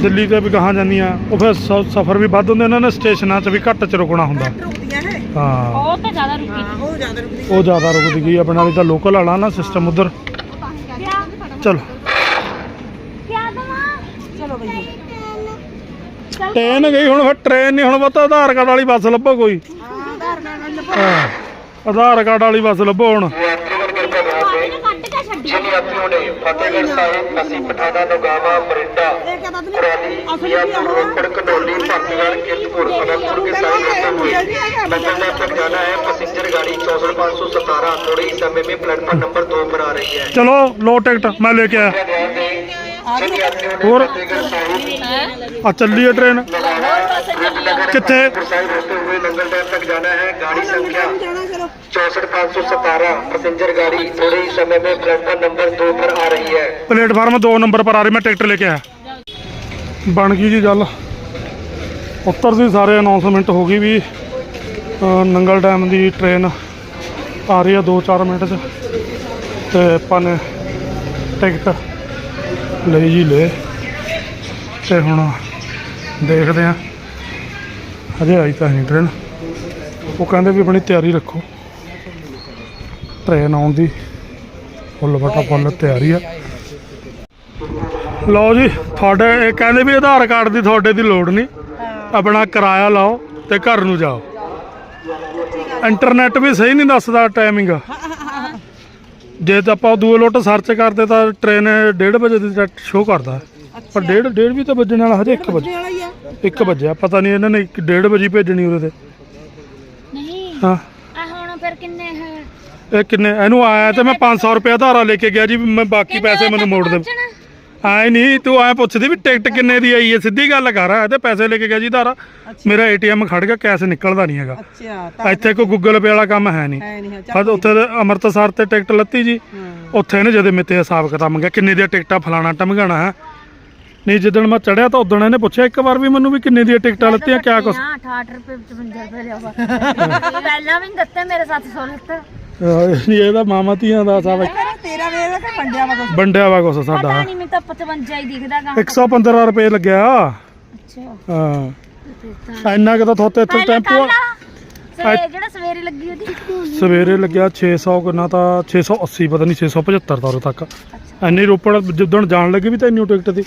ਦਿੱਲੀ ਤੇ ਵੀ ਗਾਹਾਂ ਜਾਂਦੀਆਂ ਉਹ ਫਿਰ ਸਫ਼ਰ ਵੀ ਵੱਧ ਹੁੰਦੇ ਨੇ ਸਟੇਸ਼ਨਾਂ 'ਚ ਵੀ ਘੱਟ ਚ ਰੁਕਣਾ ਹੁੰਦਾ। ਹਾਂ। ਉਹ ਤਾਂ ਜ਼ਿਆਦਾ ਉਹ ਰੁਕਦੀ। ਉਹ ਜ਼ਿਆਦਾ ਰੁਕਦੀ ਗਈ ਆਪਣੇ ਵਾਲੀ ਤਾਂ ਲੋਕਲ ਵਾਲਾ ਨਾ ਸਿਸਟਮ ਉਧਰ। ਚਲੋ ਕਿਆ ਦਵਾ ਚਲੋ ਬਈ ਟ੍ਰੇਨ ਗਈ ਹੁਣ ਫਿਰ ਟ੍ਰੇਨ ਨਹੀਂ ਹੁਣ ਪਤਾ ਆਧਾਰ ਕਾਰਡ ਵਾਲੀ ਬੱਸ ਲੱਭੋ ਕੋਈ ਹਾਂ ਆਧਾਰ ਨਾਲ ਲੱਭੋ ਹਾਂ ਆਧਾਰ ਕਾਰਡ ਵਾਲੀ ਬੱਸ ਲੱਭੋ ਹੁਣ ਕੱਟ ਕੇ ਛੱਡੀ ਜਿਨ ਯਾਤਰੀਆਂ ਨੇ ਫਤਿਹਗੜ੍ਹ ਸਾਹਿਬ ਅਸੀਂ ਪਠਾਣਾ ਨਗਾਵਾ ਮਰਿੰਡਾ ਇਹ ਕਹਿੰਦਾ ਤੂੰ ਕੁਰਾਲੀ ਅਸਲ ਜਾਂ ਵੀ ਆਹ ਰੋਪੜ ਕਨੌਲੀ ਭਰਤਗੜ੍ਹ ਕੀਰਤਪੁਰ ਅਨੰਦਪੁਰ के साइड होते हुए नंगलडैम तक जाना है पैसेंजर गाड़ी चौसठ पाँच सौ सतारह थोड़े ही समय में प्लेटफॉर्म नंबर दो पर आ रही है ਚਲੋ ਲੋ ਟਿਕਟ ਮੈਂ ਲੈ ਕੇ ਆਇਆ ध्यान दें जिन यात्रियों ने और? फतेहगढ़ साहिब ਆ ਚੱਲੀ ਹੈ ਟ੍ਰੇਨ नगावा रुद्रनगर कित्थे? साइड होते हुए नंगलडैम तक जाना है गाड़ी संख्या ਜਾਣਾ ਚਲੋ चौसठ पाँच सौ सतारह पैसेंजर गाड़ी थोड़े ही समय में प्लेटफॉर्म नंबर दो पर आ रही है ਪਲੇਟਫਾਰਮ 2 ਨੰਬਰ ਪਰ ਆ ਰਹੀ ਮੈਂ ਟਿਕਟ ਲੈ ਕੇ ਆਇਆ ਬਣ ਗਈ ਜੀ ਗੱਲ ਉੱਤਰ ਦੀ ਸਾਰੇ ਅਨਾਉਂਸਮੈਂਟ ਹੋ ਗਈ ਵੀ ਅ, ਨੰਗਲ ਡੈਮ ਦੀ ਟ੍ਰੇਨ ਆ ਰਹੀ ਆ 2-4 ਮਿੰਟ 'ਚ ਤੇ ਆਪਾਂ ਨੇ ਟਿਕਟ ਲਈ ਜੀ ਲੈ ਤੇ ਹੁਣ ਦੇਖਦੇ ਆ ਹਜੇ ਆਈ ਤਾਂ ਨਹੀਂ ਟ੍ਰੇਨ ਉਹ ਕਹਿੰਦੇ ਵੀ ਆਪਣੀ ਤਿਆਰੀ ਰੱਖੋ। ਟ੍ਰੇਨ ਆਉਣ ਦੀ। ਫੁੱਲ ਬਟਾ ਫੁੱਲ ਤਿਆਰੀ ਆ। ਲਓ ਜੀ ਤੁਹਾਡੇ ਇਹ ਕਹਿੰਦੇ ਵੀ ਆਧਾਰ ਕਾਰਡ ਦੀ ਤੁਹਾਡੇ ਦੀ ਲੋੜ ਨਹੀਂ। ਆਪਣਾ ਕਿਰਾਇਆ ਲਾਓ ਤੇ ਘਰ ਨੂੰ ਜਾਓ। ਇੰਟਰਨੈਟ ਵੀ ਸਹੀ ਨਹੀਂ ਦੱਸਦਾ ਟਾਈਮਿੰਗ ਜੇ ਤਾਂ ਆਪਾਂ ਦੂਏ ਲੋਟ ਸਰਚ ਕਰਦੇ ਤਾਂ ਟ੍ਰੇਨ 1:30 ਵਜੇ ਦੀ ਸ਼ੋਅ ਕਰਦਾ। ਪਰ ਡੇਢ ਡੇਢ ਵੀ ਤਾਂ ਵੱਜਣ ਵਾਲਾ ਹਜੇ 1 ਵਜੇ ਵਾਲਾ ਹੀ ਆ। 1 ਵਜੇ ਪਤਾ ਨਹੀਂ ਇਹਨਾਂ ਨੇ 1:30 ਵਜੇ ਭੇਜਣੀ ਉਹਦੇ ਤੇ। ਨਹੀਂ। ਹਾਂ। ਆ ਹੁਣ ਫਿਰ ਕਿੰਨੇ ਹੈ? ਇਹ ਕਿੰਨੇ ਇਹਨੂੰ ਆਇਆ ਤੇ ਮੈਂ 500 ਰੁਪਏ ਧਾਰਾ ਲੈ ਕੇ ਗਿਆ ਜੀ ਮੈਂ ਬਾਕੀ ਪੈਸੇ ਮੈਨੂੰ ਮੋੜ ਦੇ। ਆਏ ਨਹੀਂ ਤੂੰ ਐ ਪੁੱਛਦੀ ਵੀ ਟਿਕਟ ਕਿੰਨੇ ਦੀ ਆਈ ਹੈ ਸਿੱਧੀ ਗੱਲ ਕਰ ਆ ਤੇ ਪੈਸੇ ਲੈ ਕੇ ਗਿਆ ਜੀ ਧਾਰਾ। ਮੇਰਾ ਏਟੀਐਮ ਖੜ ਗਿਆ ਕੈਸ਼ ਨਿਕਲਦਾ ਨਹੀਂ ਹੈਗਾ। ਅੱਛਾ ਇੱਥੇ ਕੋਈ ਗੂਗਲ ਪੇ ਵਾਲਾ ਕੰਮ ਹੈ ਨਹੀਂ ਬਸ ਉੱਥੇ ਅੰਮ੍ਰਿਤਸਰ ਤੇ ਟਿਕਟ ਲੱਤੀ ਜੀ। ਉੱਥੇ ਇਹਨੇ ਜਦੇ ਮੇਤੇ ਹਿਸਾਬ ਕਿਤਾਬ ਮੰਗਿਆ ਕਿੰਨੇ ਦੀਆਂ ਟਿਕਟਾਂ ਫਲਾਣਾ ਟਮਗਾਣਾ ਹੈ। ਨਹੀਂ ਜਿੱਦਣ ਮੈਂ ਚੜਿਆ ਤਾਂ ਉਦੋਂ ਇਹਨੇ ਪੁੱਛਿਆ ਇੱਕ ਵਾਰ ਵੀ ਮੈਨੂੰ ਵੀ ਕਿੰਨੇ ਦੀਆਂ ਟਿਕਟਾਂ ਲੱਤੀਆਂ ਕਿਆ ਕੁਛ? 68 ਰੁਪਏ 55 ਰੁਪਏ ਲਿਆ ਪਹਿਲਾਂ ਵੀ ਦਿੱਤੇ ਮੇਰੇ 700 ਲਿੱਤੇ। ਅਹ ਇਹਦਾ ਮਾਮਾ ਧੀਆਂ ਦਾ ਸਭ ਤੇਰਾ ਵੇਖ ਕੇ ਪੰਡਿਆ ਵਾ ਕੁਛ। ਵੰਡਿਆ ਵਾ ਕੁਛ ਸਾਡਾ। ਪਤਾ ਨਹੀਂ ਮੈਨੂੰ ਤਾਂ 55 ਹੀ ਦਿਖਦਾਗਾ। 115 ਰੁਪਏ ਲੱਗਿਆ। ਅੱਛਾ। ਹਾਂ। ਇੰਨਾ ਕਿ ਤਾਂ ਥੋਤੇ ਇੱਥੇ ਟੈਂਪੂ ਆ। ਸਵੇਰੇ ਜਿਹੜਾ ਸਵੇਰੇ ਲੱਗੀ ਉਹਦੀ। ਸਵੇਰੇ ਲੱਗਿਆ 600 ਕਿੰਨਾ ਤਾਂ 680 ਪਤਾ ਨਹੀਂ 675 ਤਾਂ ਉਰੇ ਤੱਕ। ਇੰਨੀ ਰੋਪੜ ਜਿੱਦਣ ਜਾਣ ਲੱਗੀ ਵੀ ਤਾਂ ਇੰਨੀ ਟਿਕਟ ਦੀ।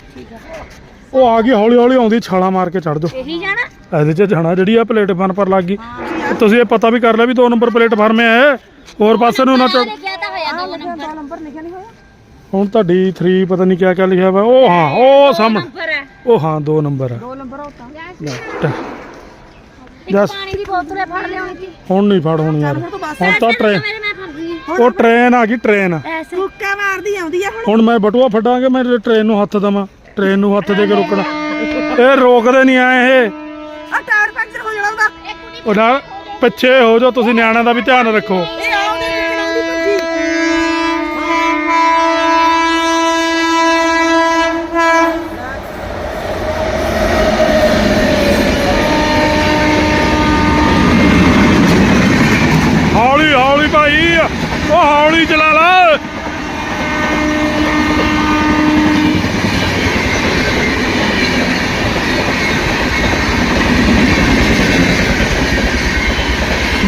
ਉਹ ਆ ਗਈ ਹੌਲੀ ਹੌਲੀ ਆਉਂਦੀ ਛਾਲਾ ਮਾਰ ਕੇ ਚੜ ਜਾਓ। ਇਹੀ ਜਾਣਾ? ਇਹਦੇ 'ਚ ਜਾਣਾ ਜਿਹੜੀ ਆ ਪਲੇਟਫਾਰਮ ਪਰ ਲੱਗ ਗਈ। ਤੁਸੀਂ ਇਹ ਪਤਾ ਵੀ ਕਰ ਲਿਆ ਵੀ 2 ਨੰਬਰ ਪਲੇਟਫਾਰਮ ਹੈ ਹੋਰ ਪਾਸੇ ਨੂੰ ਨਾ ਚੜ ਲਿਖਿਆ ਤਾਂ ਹੋਇਆ ਦੋ ਨੰਬਰ। ਨੰਬਰ ਲਿਖਿਆ ਨਹੀਂ ਹੋਇਆ? ਹੁਣ ਤਾਂ D3 ਪਤਾ ਨਹੀਂ ਕਿਆ ਕਿਆ ਲਿਖਿਆ ਵਾ। ਉਹ ਹਾਂ ਉਹ ਸਾਹਮਣੇ। ਉਹ ਹਾਂ 2 ਨੰਬਰ ਹੈ। ਦੋ ਨੰਬਰ ਹੋਤਾ ਜਸ ਪਾਣੀ ਦੀ ਬੋਤਲ ਹੈ ਫੜ ਲਿਆਉਣੀ ਸੀ ਹੁਣ ਨਹੀਂ ਫੜ ਹੋਣੀ ਯਾਰ। ਹੁਣ ਤਾਂ ਟ੍ਰੇਨ ਮੇਰੇ ਮੈਂ ਫੜ ਗਈ ਉਹ ਟ੍ਰੇਨ ਆ ਗਈ ਟ੍ਰੇਨ ਐਸੇ। ਹੁੱਕਾ ਮਾਰਦੀ ਆਉਂਦੀ ਆ ਹੁਣ। ਹੁਣ ਮੈਂ ਬਟੂਆ ਫੜਾਂਗੇ ਮੈਂ ਟ੍ਰੇਨ ਨੂੰ ਹੱਥ ਦਵਾਂ। ਟ੍ਰੇਨ ਨੂੰ ਹੱਥ ਦੇ ਕੇ ਰੁਕਣਾ। ਇਹ ਰੋਕਦੇ ਨਹੀਂ ਆਏ ਇਹ। ਆ ਟਾਇਰ ਪੈਂਚਰ ਹੋ ਜਾਣਾ ਉਹਦਾ। ਉਹ ਨਾਲ ਪਿੱਛੇ ਹੋ ਜਾਓ ਤੁਸੀਂ ਨਿਆਣਿਆਂ ਦਾ ਵੀ ਧਿਆਨ ਰੱਖੋ। ਇਹ ਆਉਂਦੇ ਨਿਕਲਣ ਦੀ ਭੱਜੀ ਹੌਲੀ ਹੌਲੀ ਭਾਈ ਉਹ ਹੌਲੀ ਚਲਾ ਲਾ।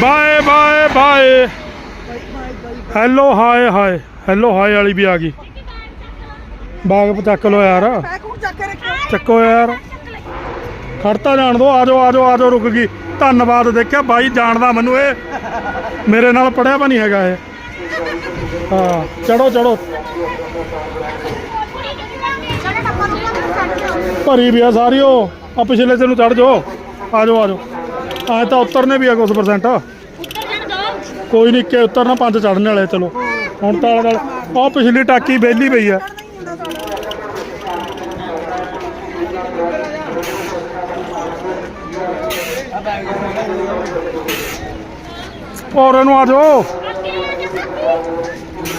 Bye bye bye. ਹੈਲੋ ਹਾਏ ਹਾਏ ਹੈਲੋ ਹਾਏ ਵਾਲੀ ਵੀ ਆ ਗਈ। ਬਾਗ ਚੱਕ ਲੋ ਯਾਰ। ਚੱਕ ਯਾਰ। ਖੜਤਾ ਜਾਣ ਦੋ ਆਜੋ ਆਜੋ ਆਜੋ ਰੁਕ ਗਈ। ਧੰਨਵਾਦ ਦੇਖਿਆ ਬਾਈ ਜਾਣਦਾ ਮੈਨੂੰ ਇਹ। ਮੇਰੇ ਨਾਲ ਪੜਿਆ ਵਾ ਨਹੀਂ ਹੈਗਾ ਇਹ। ਹਾਂ ਚੜੋ ਚੜੋ। ਭਰੀ ਵੀ ਆ ਸਾਰੀ ਉਹ। ਆ ਪਿਛਲੇ ਤੇ ਨੂੰ ਚੜ ਜਾਓ। ਆਜੋ ਆਜੋ ਆ ਤਾਂ ਉਤਰਨੇ ਵੀ ਆ ਕੁਝ ਪਰਸੈਂਟ ਕੋਈ ਨਹੀਂ ਕਿ ਉਤਰਨਾ, ਪੰਜ ਚੜਨੇ ਵਾਲੇ, ਚਲੋ। ਹੁਣ ਤਾਂ ਆਲੇ ਦੁਆਲੇ- ਉਹ ਪਿਛਲੀ ਟਾਕੀ ਵਿਹਲੀ ਪਈ ਆ। ਔਰ ਇਹਨੂੰ ਆ ਜਾਓ।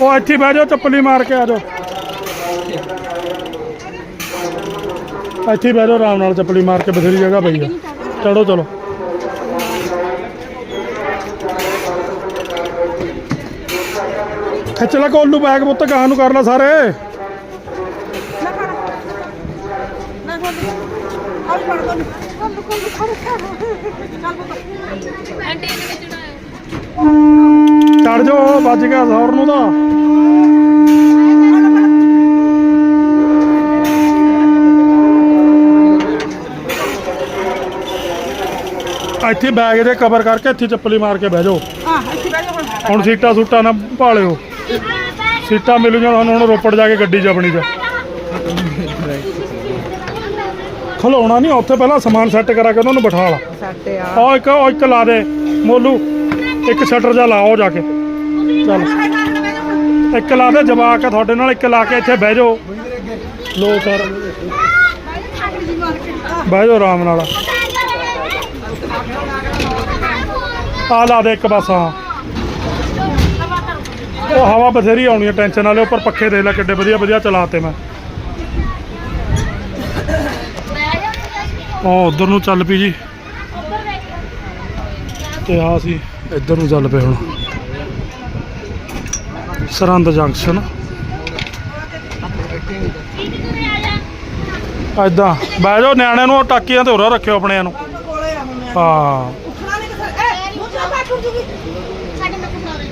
ਉਹ ਇੱਥੇ ਬਹਿ ਜਾਓ, ਚੱਪਲੀ ਮਾਰ ਕੇ ਆ ਜਾਓ। ਇੱਥੇ ਬਹਿ ਜਾਓ, ਆਰਾਮ ਨਾਲ ਚੱਪਲੀ ਮਾਰ ਕੇ ਬਥੇਰੀ ਜਗ੍ਹਾ ਪਈ ਆ। ਚੜੋ ਚਲੋ। ਖਿੱਚ ਲੈ ਕੋਲੂ ਬੈਗ ਪੁੱਤ ਗਾਹ ਨੂੰ ਕਰ ਲੈ ਸਾਰੇ। ਨਾ ਨਾ ਚੜ ਜਾਓ ਵੱਜ ਗਿਆ ਜ਼ੋਰ ਨੂੰ ਤਾਂ। ਇੱਥੇ ਬੈਗ ਦੇ ਕਵਰ ਕਰਕੇ ਇੱਥੇ ਚੱਪਲੀ ਮਾਰ ਕੇ ਬਹਿ ਜਾਓ। ਹਾਂ ਇੱਥੇ ਬਹਿ ਜਾ ਹੁਣ। ਹੁਣ ਸੀਟਾਂ ਸੂਟਾਂ ਨਾ ਭਾਲਿਓ। ਸੀਟਾਂ ਮਿਲ ਜਾਣ ਹੁਣ ਰੋਪੜ ਜਾ ਕੇ ਗੱਡੀ 'ਚ ਆਪਣੀ ਖਲੋਣਾ ਨਹੀਂ ਉੱਥੇ ਪਹਿਲਾਂ ਸਮਾਨ ਸੈੱਟ ਕਰਾ ਕੇ ਉਹਨਾਂ ਨੂੰ ਬਿਠਾ ਲਾ। ਸਾਡੇ ਆ। ਇੱਕ ਉਹ ਇੱਕ ਲਾ ਦੇ ਮੋਲੂ ਇੱਕ ਸ਼ਟਰ ਜਾ ਲਾਓ ਜਾ ਕੇ। ਚੱਲ। ਇੱਕ ਲਾ ਦੇ ਜਵਾਕ ਆ ਤੁਹਾਡੇ ਨਾਲ ਇੱਕ ਲਾ ਕੇ ਇੱਥੇ ਬਹਿ ਜਾਓ। ਲੋ ਸਰ। ਬਹਿ ਜਾਓ ਆਰਾਮ ਨਾਲ। ਆ ਲਾ ਦੇ ਇੱਕ ਬਸ ਹਾਂ ਉਹ ਹਵਾ ਬਥੇਰੀ ਆਉਣੀ ਹੈ ਟੈਨਸ਼ਨ ਵਾਲੇ ਉੱਪਰ ਪੱਖੇ ਦੇ ਲੈ ਕਿੱਡੇ ਵਧੀਆ ਵਧੀਆ ਚਲਾਤੇ ਮੈਂ। ਉਹ ਉਧਰ ਨੂੰ ਚੱਲ ਪਈ ਜੀ। ਤੇ ਆ ਸੀ ਇੱਧਰ ਨੂੰ ਚੱਲ ਪਏ ਹੁਣ। ਸਰਹੰਦ ਜੰਕਸ਼ਨ। ਐਦਾਂ ਬਹਿ ਜਾਓ, ਨਿਆਣਿਆਂ ਨੂੰ ਟਾਕੀਆਂ ਤੇ ਹੋਰਾ ਰੱਖਿਓ ਆਪਣਿਆਂ ਨੂੰ। ਹਾਂ ਉੱਠਣਾ ਨਹੀਂ ਕਿਸੇ ਏ ਮੂੰਹ ਚਾ ਬੈਠ ਉੱਠ ਜੂਗੀ ਸਾਡੇ ਨਾਲ ਕੁਛ ਹੋਰ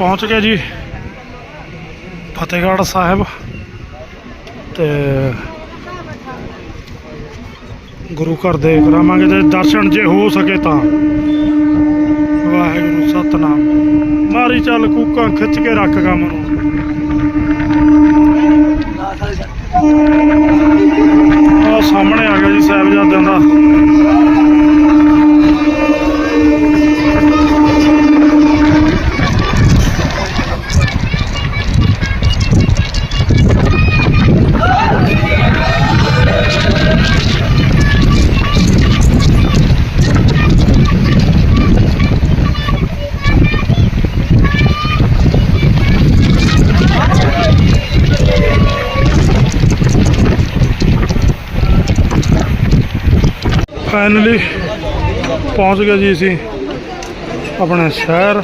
ਪਹੁੰਚ ਗਏ ਜੀ। ਫਤਿਹਗੜ੍ਹ ਸਾਹਿਬ ਤੇ ਗੁਰੂ ਘਰ ਦੇ ਕਰਾਵਾਂਗੇ ਜੇ ਦਰਸ਼ਨ ਜੇ ਹੋ ਸਕੇ ਤਾਂ। ਵਾਹਿਗੁਰੂ, ਸਤਨਾਮ। ਮਾਰੀ ਚੱਲ ਕੂਕਾਂ ਖਿੱਚ ਕੇ ਰੱਖ ਕੰਮ ਨੂੰ। ਆ ਸਾਹਮਣੇ ਆ ਗਿਆ ਜੀ ਸਾਹਿਬਜ਼ਾਦਿਆਂ ਦਾ। ਫਾਈਨਲੀ ਪਹੁੰਚ ਗਏ ਜੀ ਅਸੀਂ ਆਪਣੇ ਸ਼ਹਿਰ,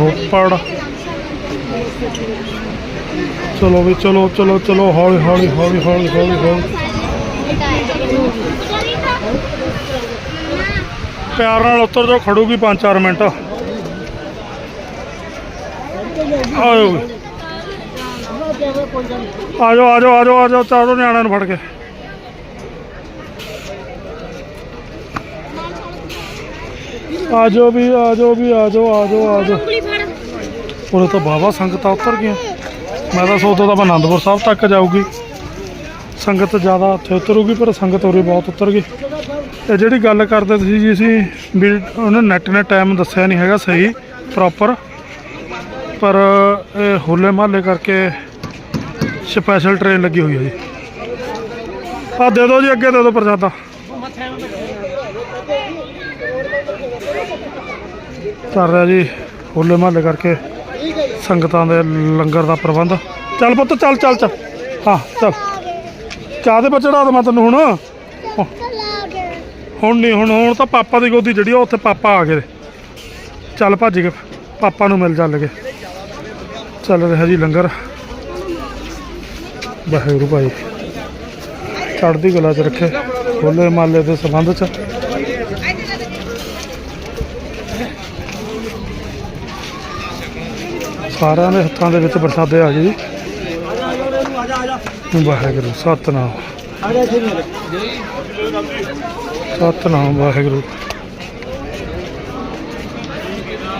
ਰੋਪੜ। ਚਲੋ ਵੀ, ਚਲੋ ਚਲੋ ਚਲੋ, ਹੌਲੀ ਹੌਲੀ ਹੌਲੀ ਹੌਲੀ ਹੌਲੀ ਹੌਲੀ। ਪਿਆਰ ਨਾਲ ਉਤਰ ਜਾਓ, ਖੜੂਗੀ 5-4 ਮਿੰਟ। ਆਇਓ ਵੀ। ਆ ਜਾਓ ਆ ਜਾਓ ਆ ਜਾਓ ਆ ਜਾਓ ਚਾਰੋ ਨਿਆਣਿਆਂ ਨੂੰ ਫੜ ਕੇ। ਆ ਜਾਓ ਵੀ ਆ ਜਾਓ ਵੀ ਆ ਜਾਓ ਆ ਜਾਓ ਆ ਜਾਓ। ਉਰੇ ਤਾਂ ਬਾਬਾ ਸੰਗਤਾਂ ਉਤਰ ਗਈਆਂ। ਮੈਂ ਤਾਂ ਸੋਚਦਾ ਤਾਂ ਆਨੰਦਪੁਰ ਸਾਹਿਬ ਤੱਕ ਜਾਊਗੀ। ਸੰਗਤ ਜ਼ਿਆਦਾ ਉੱਥੇ ਉਤਰੂਗੀ ਪਰ ਸੰਗਤ ਉਰੇ ਬਹੁਤ ਉਤਰ ਗਈ। ਤੇ ਜਿਹੜੀ ਗੱਲ ਕਰਦੇ ਸੀ ਜੀ ਅਸੀਂ ਵੀ ਉਹਨੇ ਨੈਟ ਨੇ ਟਾਈਮ ਦੱਸਿਆ ਨਹੀਂ ਹੈਗਾ ਸਹੀ ਪ੍ਰੋਪਰ ਪਰ ਇਹ ਹੋਲੇ ਮਹੱਲੇ ਕਰਕੇ ਸਪੈਸ਼ਲ ਟ੍ਰੇਨ ਲੱਗੀ ਹੋਈ ਹੈ ਜੀ। ਆ ਦੇ ਦਿਓ ਜੀ ਅੱਗੇ ਦੇ ਦਿਓ ਪ੍ਰਸ਼ਾਦਾ। ਚੱਲ ਰਿਹਾ ਜੀ, ਹੋਲੇ ਮਹੱਲੇ ਕਰਕੇ ਸੰਗਤਾਂ ਦੇ ਲੰਗਰ ਦਾ ਪ੍ਰਬੰਧ। ਚੱਲ ਪੁੱਤ, ਚੱਲ ਚੱਲ ਚੱਲ। ਹਾਂ, ਚੱਲ। ਚਾਹ ਦੇ ਚੜਾ ਦਵਾਂ ਤੈਨੂੰ ਹੁਣ। ਹੁਣ ਨਹੀਂ, ਹੁਣ ਹੁਣ ਤਾਂ ਪਾਪਾ ਦੀ ਗੋਦੀ ਜਿਹੜੀ ਆ, ਉੱਥੇ ਪਾਪਾ ਆ ਗਏ ਚੱਲ ਭੱਜ ਕੇ ਪਾਪਾ ਨੂੰ ਮਿਲ ਚੱਲ ਕੇ ਚੱਲ ਰਿਹਾ ਜੀ ਲੰਗਰ। ਵਾਹਿਗੁਰੂ ਭਾਈ। ਚੜ੍ਹਦੀ ਕਲਾ ਚ ਰੱਖੇ। ਹੋਲੇ ਮਾਲੇ ਦੇ ਸੰਬੰਧ ਚ। ਸਾਰਿਆਂ ਦੇ ਹੱਥਾਂ ਦੇ ਵਿੱਚ ਪ੍ਰਸਾਦੇ ਆ ਗਏ ਜੀ ਵਾਹਿਗੁਰੂ ਸਤਨਾਮ। ਸਤਨਾਮ ਵਾਹਿਗੁਰੂ।